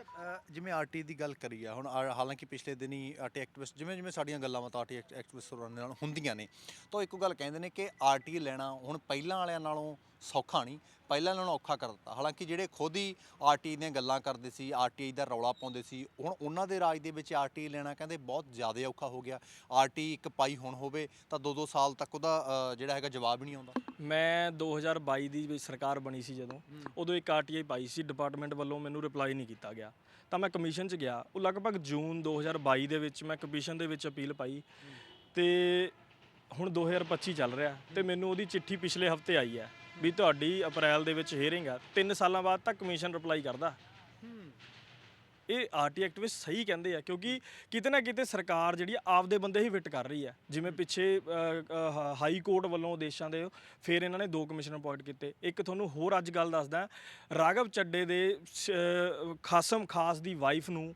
ਅੱਛਾ ਅ, ਜਿਵੇਂ ਆਰਟੀ ਦੀ ਗੱਲ ਕਰੀ ਆ ਹੁਣ ਆ- ਹਾਲਾਂਕਿ ਪਿਛਲੇ ਦਿਨੀ ਆਰਟੀ ਐਕਟਿਵਿਸਟ ਜਿਵੇਂ ਜਿਵੇਂ ਸਾਡੀਆਂ ਗੱਲਾਂ ਬਾਤਾਂ ਆਰਟੀ ਐਕਟਿਵਿਸਟ ਹੋਰਾਂ ਦੇ ਨਾਲ ਹੁੰਦੀਆਂ ਨੇ। ਤਾਂ ਉਹ ਇੱਕੋ ਗੱਲ ਕਹਿੰਦੇ ਨੇ ਕਿ ਆਰਟੀ ਲੈਣਾ ਹੁਣ ਪਹਿਲਾਂ ਵਾਲਿਆਂ ਨਾਲੋਂ ਸੌਖਾ ਨਹੀਂ ਪਹਿਲਾਂ ਨਾਲੋਂ ਔਖਾ ਕਰ ਦਿੱਤਾ। ਹਾਲਾਂਕਿ ਜਿਹੜੇ ਖੁਦ ਹੀ ਆਰਟੀ ਦੀਆਂ ਗੱਲਾਂ ਕਰਦੇ ਸੀ ਆਰਟੀਆਈ ਦਾ ਰੌਲਾ ਪਾਉਂਦੇ ਸੀ ਹੁਣ ਉਹਨਾਂ ਦੇ ਰਾਜ ਦੇ ਵਿੱਚ ਆਰਟੀ ਲੈਣਾ ਕਹਿੰਦੇ ਬਹੁਤ ਜ਼ਿਆਦਾ ਔਖਾ ਹੋ ਗਿਆ। ਆਰਟੀ ਇੱਕ ਪਾਈ ਹੁਣ ਹੋਵੇ ਤਾਂ 2-2 ਸਾਲ ਤੱਕ ਉਹਦਾ ਜਿਹੜਾ ਹੈਗਾ ਜਵਾਬ ਹੀ ਨਹੀਂ ਆਉਂਦਾ। ਮੈਂ 2022 ਦੀ ਵਿੱਚ ਸਰਕਾਰ ਬਣੀ ਸੀ ਜਦੋਂ ਉਦੋਂ ਇੱਕ ਆਰਟੀਆਈ ਪਾਈ ਸੀ ਡਿਪਾਰਟਮੈਂਟ ਵੱਲੋਂ ਮੈਨੂੰ ਰਿਪਲਾਈ ਨਹੀਂ ਕੀਤਾ ਗਿਆ। ਤਾਂ ਮੈਂ ਕਮਿਸ਼ਨ 'ਚ ਗਿਆ। ਉਹ ਲਗਭਗ ਜੂਨ 2022 ਦੇ ਵਿੱਚ ਮੈਂ ਕਮਿਸ਼ਨ ਦੇ ਵਿੱਚ ਅਪੀਲ ਪਾਈ। ਤੇ ਹੁਣ 2025 ਚੱਲ ਰਿਹਾ ਤੇ ਮੈਨੂੰ ਉਹਦੀ ਚਿੱਠੀ ਪਿਛਲੇ ਹਫ਼ਤੇ ਆਈ ਹੈ। ਵੀ ਤੁਹਾਡੀ ਅਪ੍ਰੈਲ ਦੇ ਵਿੱਚ ਹੀਅਰਿੰਗ ਆ 3 ਸਾਲਾਂ ਬਾਅਦ ਤੱਕ ਕਮਿਸ਼ਨ ਰਿਪਲਾਈ ਕਰਦਾ। ਇਹ ਆਰਟੀ ਐਕਟਿਵਿਸਟ ਸਹੀ ਕਹਿੰਦੇ ਆ ਕਿਉਂਕਿ ਕਿਤੇ ਨਾ ਕਿਤੇ ਸਰਕਾਰ ਜਿਹੜੀ ਆ, ਆਪਦੇ ਬੰਦੇ ਹੀ ਫਿੱਟ ਕਰ ਰਹੀ ਹੈ ਜਿਵੇਂ ਪਿੱਛੇ ਹਾਈ ਕੋਰਟ ਵੱਲੋਂ ਦੇਸ਼ਾਂ ਦੇ ਫਿਰ ਇਹਨਾਂ ਨੇ ਦੋ ਕਮਿਸ਼ਨਰ ਅਪਾਇੰਟ ਕੀਤੇ। ਇੱਕ ਤੁਹਾਨੂੰ ਹੋਰ ਅੱਜ ਗੱਲ ਦੱਸਦਾ ਰਾਘਵ ਚੱਡੇ ਦੇ ਖਾਸਮ ਖਾਸ ਦੀ ਵਾਈਫ ਨੂੰ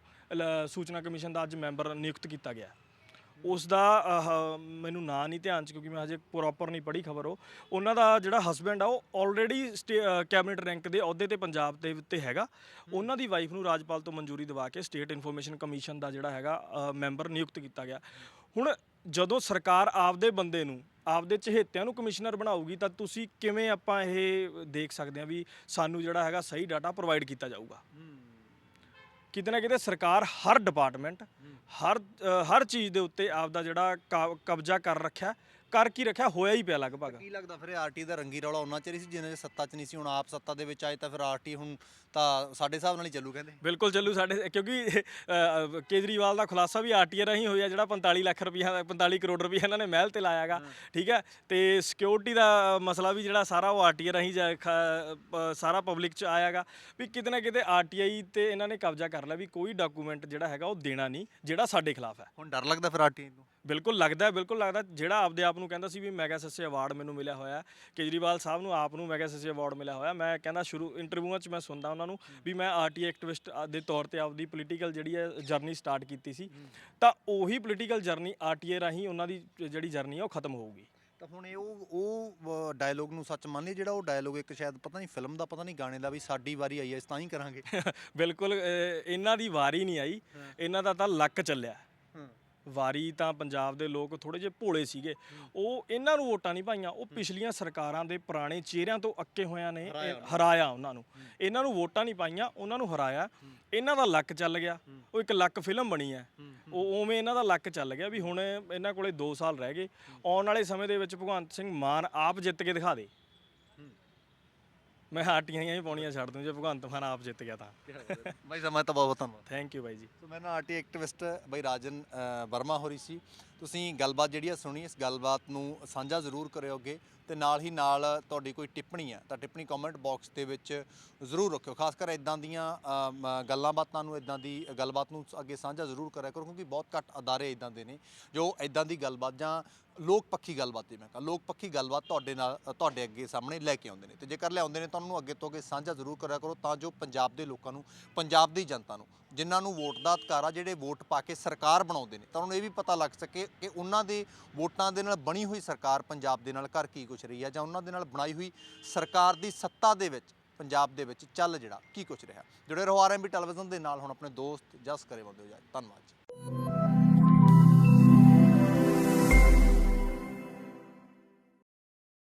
ਸੂਚਨਾ ਕਮਿਸ਼ਨ ਦਾ ਅੱਜ ਮੈਂਬਰ ਨਿਯੁਕਤ ਕੀਤਾ ਗਿਆ। ਉਸ ਦਾ ਆਹ, ਮੈਨੂੰ ਨਾਂ ਨਹੀਂ ਧਿਆਨ ਚ ਕਿਉਂਕਿ ਮੈਂ ਹਜੇ ਪ੍ਰੋਪਰ ਨਹੀਂ ਪੜ੍ਹੀ ਖਬਰ ਉਹ। ਉਹਨਾਂ ਦਾ ਜਿਹੜਾ ਹਸਬੈਂਡ ਆ ਉਹ ਆਲਰੇਡੀ ਕੈਬਨਿਟ ਰੈਂਕ ਦੇ ਅਹੁਦੇ ਤੇ ਪੰਜਾਬ ਦੇ ਉੱਤੇ ਹੈਗਾ। ਉਹਨਾਂ ਦੀ ਵਾਈਫ ਨੂੰ ਰਾਜਪਾਲ ਤੋਂ ਮਨਜ਼ੂਰੀ ਦਿਵਾ ਕੇ ਸਟੇਟ ਇਨਫੋਰਮੇਸ਼ਨ ਕਮਿਸ਼ਨ ਦਾ ਜਿਹੜਾ ਹੈਗਾ ਮੈਂਬਰ ਨਿਯੁਕਤ ਕੀਤਾ ਗਿਆ। ਹੁਣ ਜਦੋਂ ਸਰਕਾਰ ਆਪਦੇ ਬੰਦੇ ਨੂੰ ਆਪਦੇ ਚਹੇਤਿਆਂ ਨੂੰ ਕਮਿਸ਼ਨਰ ਬਣਾਊਗੀ ਤਾਂ ਤੁਸੀਂ ਕਿਵੇਂ ਆਪਾਂ ਇਹ ਦੇਖ ਸਕਦੇ ਹਾਂ ਵੀ ਸਾਨੂੰ ਜਿਹੜਾ ਹੈਗਾ ਸਹੀ ਡਾਟਾ ਪ੍ਰੋਵਾਈਡ ਕੀਤਾ ਜਾਊਗਾ? ਕਿਤੇ ਨਾ ਕਿਤੇ ਸਰਕਾਰ ਹਰ ਡਿਪਾਰਟਮੈਂਟ ਹਰ ਅ, ਹਰ ਚੀਜ਼ ਦੇ ਉੱਤੇ ਆਪਦਾ ਜਿਹੜਾ ਕਾ- ਕਬਜ਼ਾ ਕਰ ਰੱਖਿਆ। ਕਰ ਕੀ ਰੱਖਿਆ? ਹੋਇਆ ਹੀ ਪਿਆ ਲਗਭਗ। ਕੀ ਲੱਗਦਾ ਫਿਰ ਆਰਟੀ ਦਾ ਰੰਗੀ ਰੌਲਾ ਉਹਨਾਂ ਚਿਰ ਸੀ ਜਿੰਨੇ ਸੱਤਾ 'ਚ ਨਹੀਂ ਸੀ ਹੁਣ ਆਪ ਸੱਤਾ ਦੇ ਵਿੱਚ ਆਏ ਤਾਂ ਫਿਰ ਆਰਟੀ ਹੁਣ ਤਾਂ ਸਾਡੇ ਹਿਸਾਬ ਨਾਲ ਹੀ ਚੱਲੂ ਕਹਿੰਦੇ। ਬਿਲਕੁਲ ਚੱਲੂ ਸਾਡੇ ਕਿਉਂਕਿ ਅ, ਕੇਜਰੀਵਾਲ ਦਾ ਖੁਲਾਸਾ ਵੀ ਆਰਟੀਆਰ ਰਾਹੀਂ ਹੋਇਆ ਜਿਹੜਾ 45 ਲੱਖ ਰੁਪਈਆ 45 ਕਰੋੜ ਰੁਪਈਆ ਇਹਨਾਂ ਨੇ ਮਹਿਲ ਤੇ ਲਾਇਆਗਾ ਠੀਕ ਹੈ? ਤੇ ਸਿਕਿਉਰਿਟੀ ਦਾ ਮਸਲਾ ਵੀ ਜਿਹੜਾ ਸਾਰਾ ਉਹ ਆਰਟੀਆਰ ਰਾਹੀਂ ਜਾ- ਖ- ਪ- ਸਾਰਾ ਪਬਲਿਕ ਚ ਆਇਆਗਾ ਵੀ ਕਿਤੇ ਨਾ ਕਿਤੇ ਆਰਟੀਆਈ ਤੇ ਇਹਨਾਂ ਨੇ ਕਬਜ਼ਾ ਕਰ ਲਿਆ ਵੀ ਕੋਈ ਡਾਕੂਮੈਂਟ ਜਿਹੜਾ ਹੈਗਾ ਉਹ ਦੇਣਾ ਨਹੀਂ ਜਿਹੜਾ ਸਾਡੇ ਖਿਲਾਫ ਹੈ। ਹੁਣ ਡਰ ਲੱਗਦਾ ਫਿਰ ਆਰਟੀ ਨੂੰ? ਬਿਲਕੁਲ ਲੱਗਦਾ ਹੈ ਬਿਲਕੁਲ ਲੱਗਦਾ। ਜਿਹੜਾ ਆਪਦੇ ਆਪ ਨੂੰ ਕਹਿੰਦਾ ਸੀ ਵੀ ਮੈਗਾ ਸੱਸੇ ਅਵਾਰਡ ਮੈਨੂੰ ਮਿਲਿਆ ਹੋਇਆ ਹੈ। ਕੇਜਰੀਵਾਲ ਸਾਹਿਬ ਨੂੰ ਆਪ ਨੂੰ ਮੈਗਾ ਸੱਸੇ ਅਵਾਰਡ ਮਿਲਿਆ ਹੋਇਆ ਮੈਂ ਕਹਿੰਦਾ ਸ਼ੁਰੂ ਇੰਟਰਵਿਊਆਂ 'ਚ ਮੈਂ ਸੁਣਦਾ ਉਹਨਾਂ ਨੂੰ ਵੀ ਮੈਂ ਆਰਟੀ ਐਕਟਿਵਿਸਟ ਦੇ ਤੌਰ ਤੇ ਆਪਦੀ ਪੋਲੀਟੀਕਲ ਜਿਹੜੀ ਹੈ ਜਰਨੀ ਸਟਾਰਟ ਕੀਤੀ ਸੀ। ਤਾਂ ਉਹੀ ਪੋਲੀਟੀਕਲ ਜਰਨੀ ਆਰਟੀਏ ਰਾਹੀਂ ਉਹਨਾਂ ਦੀ ਜਿਹੜੀ ਜਰਨੀ ਹੈ ਉਹ ਖਤਮ ਹੋਊਗੀ। ਤਾਂ ਹੁਣ ਇਹ ਉਹ ਉਹ ਡਾਇਲੋਗ ਨੂੰ ਸੱਚ ਮੰਨ ਲਈ ਜਿਹੜਾ ਉਹ ਡਾਇਲੋਗ ਇੱਕ ਸ਼ਾਇਦ ਪਤਾ ਨਹੀਂ ਫਿਲਮ ਦਾ ਪਤਾ ਨਹੀਂ ਗਾਣੇ ਦਾ ਵੀ ਸਾਡੀ ਵਾਰੀ ਆਈ ਐ ਇਸ ਤਾਂ ਹੀ ਕਰਾਂਗੇ। ਬਿਲਕੁਲ ਅਹ, ਇਹਨਾਂ ਦੀ ਵਾਰੀ ਨਹੀਂ ਆਈ। ਇਹਨਾਂ ਦਾ ਤਾਂ ਲੱਕ ਚੱਲਿਆ। ਵਾਰੀ ਤਾਂ ਪੰਜਾਬ ਦੇ ਲੋਕ ਥੋੜੇ ਜਿਹੇ ਭੋਲੇ ਸੀਗੇ। ਉਹ ਇਹਨਾਂ ਨੂੰ ਵੋਟਾਂ ਨਹੀਂ ਪਾਈਆਂ। ਉਹ ਪਿਛਲੀਆਂ ਸਰਕਾਰਾਂ ਦੇ ਪੁਰਾਣੇ ਚਿਹਰਿਆਂ ਤੋਂ ਅੱਕੇ ਹੋਇਆਂ ਨੇ। ਇਹ ਹਰਾਇਆ ਉਹਨਾਂ ਨੂੰ। ਇਹਨਾਂ ਨੂੰ ਵੋਟਾਂ ਨਹੀਂ ਪਾਈਆਂ ਉਹਨਾਂ ਨੂੰ ਹਰਾਇਆ। ਇਹਨਾਂ ਦਾ ਲੱਕ ਚੱਲ ਗਿਆ। ਉਹ ਇੱਕ ਲੱਕ ਫਿਲਮ ਬਣੀ ਹੈ। ਉਹ ਉਵੇਂ ਇਹਨਾਂ ਦਾ ਲੱਕ ਚੱਲ ਗਿਆ ਵੀ ਹੁਣ ਇਹਨਾਂ ਕੋਲੇ 2 ਸਾਲ ਰਹਿ ਗਏ। ਆਉਣ ਵਾਲੇ ਸਮੇਂ ਦੇ ਵਿੱਚ ਭਗਵੰਤ ਸਿੰਘ ਮਾਨ ਆਪ ਜਿੱਤ ਕੇ ਦਿਖਾ ਦੇ। ਮੈਂ ਆਟੀਆਂ ਹੀ ਪਾਉਣੀਆਂ ਛੱਡ ਦੂੰ ਜੇ ਭਗਵੰਤ ਮਾਨ ਆਪ ਜਿੱਤ ਗਿਆ ਤਾਂ। ਬਾਈ ਸਾਹਿਬ ਮੈਂ ਤਾਂ ਬਹੁਤ ਬਹੁਤ ਧੰਨਵਾਦ। ਥੈਂਕ ਯੂ ਬਾਈ ਜੀ। ਸੋ ਮੈਂ ਨਾ ਆਰਟੀ ਐਕਟਿਵਿਸਟ ਬਾਈ ਰਾਜਨ ਅ, ਵਰਮਾ ਹੋਰੀ ਸੀ। ਤੁਸੀਂ ਗੱਲਬਾਤ ਜਿਹੜੀ ਆ ਸੁਣੀ, ਇਸ ਗੱਲਬਾਤ ਨੂੰ ਸਾਂਝਾ ਜ਼ਰੂਰ ਕਰਿਓਗੇ ਤੇ ਨਾਲ ਹੀ ਨਾਲ ਤੁਹਾਡੀ ਕੋਈ ਟਿੱਪਣੀ ਹੈ ਤਾਂ ਟਿੱਪਣੀ ਕਮੈਂਟ ਬਾਕਸ ਦੇ ਵਿੱਚ ਜ਼ਰੂਰ ਰੱਖਿਓ। ਖਾਸ ਕਰ ਇਦਾਂ ਦੀਆਂ ਗੱਲਾਂ ਬਾਤਾਂ ਨੂੰ ਇਦਾਂ ਦੀ ਗੱਲਬਾਤ ਨੂੰ ਅੱਗੇ ਸਾਂਝਾ ਜ਼ਰੂਰ ਕਰਿਆ ਕਰੋ ਕਿਉਂਕਿ ਬਹੁਤ ਘੱਟ ਅਦਾਰੇ ਇਦਾਂ ਦੇ ਨੇ, ਜੋ ਇਦਾਂ ਦੀ ਗੱਲਬਾਤ ਜਾਂ ਲੋਕ ਪੱਖੀ ਗੱਲਬਾਤ ਜੇ ਮੈਂ ਕਹਾਂ, ਲੋਕ ਪੱਖੀ ਗੱਲਬਾਤ ਤੁਹਾਡੇ ਨਾਲ, ਤੁਹਾਡੇ ਅੱਗੇ ਸਾਹਮਣੇ ਲੈ ਕੇ ਆਉਂਦੇ ਨੇ ਤੇ ਜੇਕਰ ਲਿਆਉਂਦੇ ਨੇ, ਤੁਹਾਨੂੰ ਅੱਗੇ ਤੋਂ ਅੱਗੇ ਸਾਂਝਾ ਜ਼ਰੂਰ ਕਰਿਆ ਕਰੋ ਤਾਂ ਜੋ ਪੰਜਾਬ ਦੇ ਲੋਕਾਂ ਨੂੰ, ਪੰਜਾਬ ਦੀ ਜਨਤਾ ਨੂੰ ਜਿਨ੍ਹਾਂ ਨੂੰ ਵੋਟ ਦਾ ਅਧਿਕਾਰ ਆ, ਜਿਹੜੇ ਵੋਟ ਪਾ ਕੇ ਸਰਕਾਰ ਬਣਾਉਂਦੇ ਨੇ। ਤਾਂ ਉਹਨਾਂ ਨੂੰ ਇਹ ਵੀ ਪਤਾ ਲੱਗ ਸਕੇ ਕਿ ਉਹਨਾਂ ਦੇ ਵੋਟਾਂ ਦੇ ਨਾਲ ਬਣੀ ਹੋਈ ਸਰਕਾਰ ਪੰਜਾਬ ਦੇ ਨਾਲ ਕਰ ਕੀ ਕੁਛ ਰਹੀ ਹੈ ਜਾਂ ਉਹਨਾਂ ਦੇ ਨਾਲ ਬਣਾਈ ਹੋਈ ਸਰਕਾਰ ਦੀ ਸੱਤਾ ਦੇ ਵਿੱਚ, ਪੰਜਾਬ ਦੇ ਵਿੱਚ ਚੱਲ ਜਿਹੜਾ, ਕੀ ਕੁਛ ਰਿਹਾ। ਜੁੜੇ ਰਹੋ ਆਰਐਮਬੀ ਟੈਲੀਵਿਜ਼ਨ ਦੇ ਨਾਲ, ਹੁਣ ਆਪਣੇ ਦੋਸਤ ਜਸ ਕਰੇ ਬੰਦੇ ਹੋ ਜਾਏ ਧੰਨਵਾਦ ਜੀ।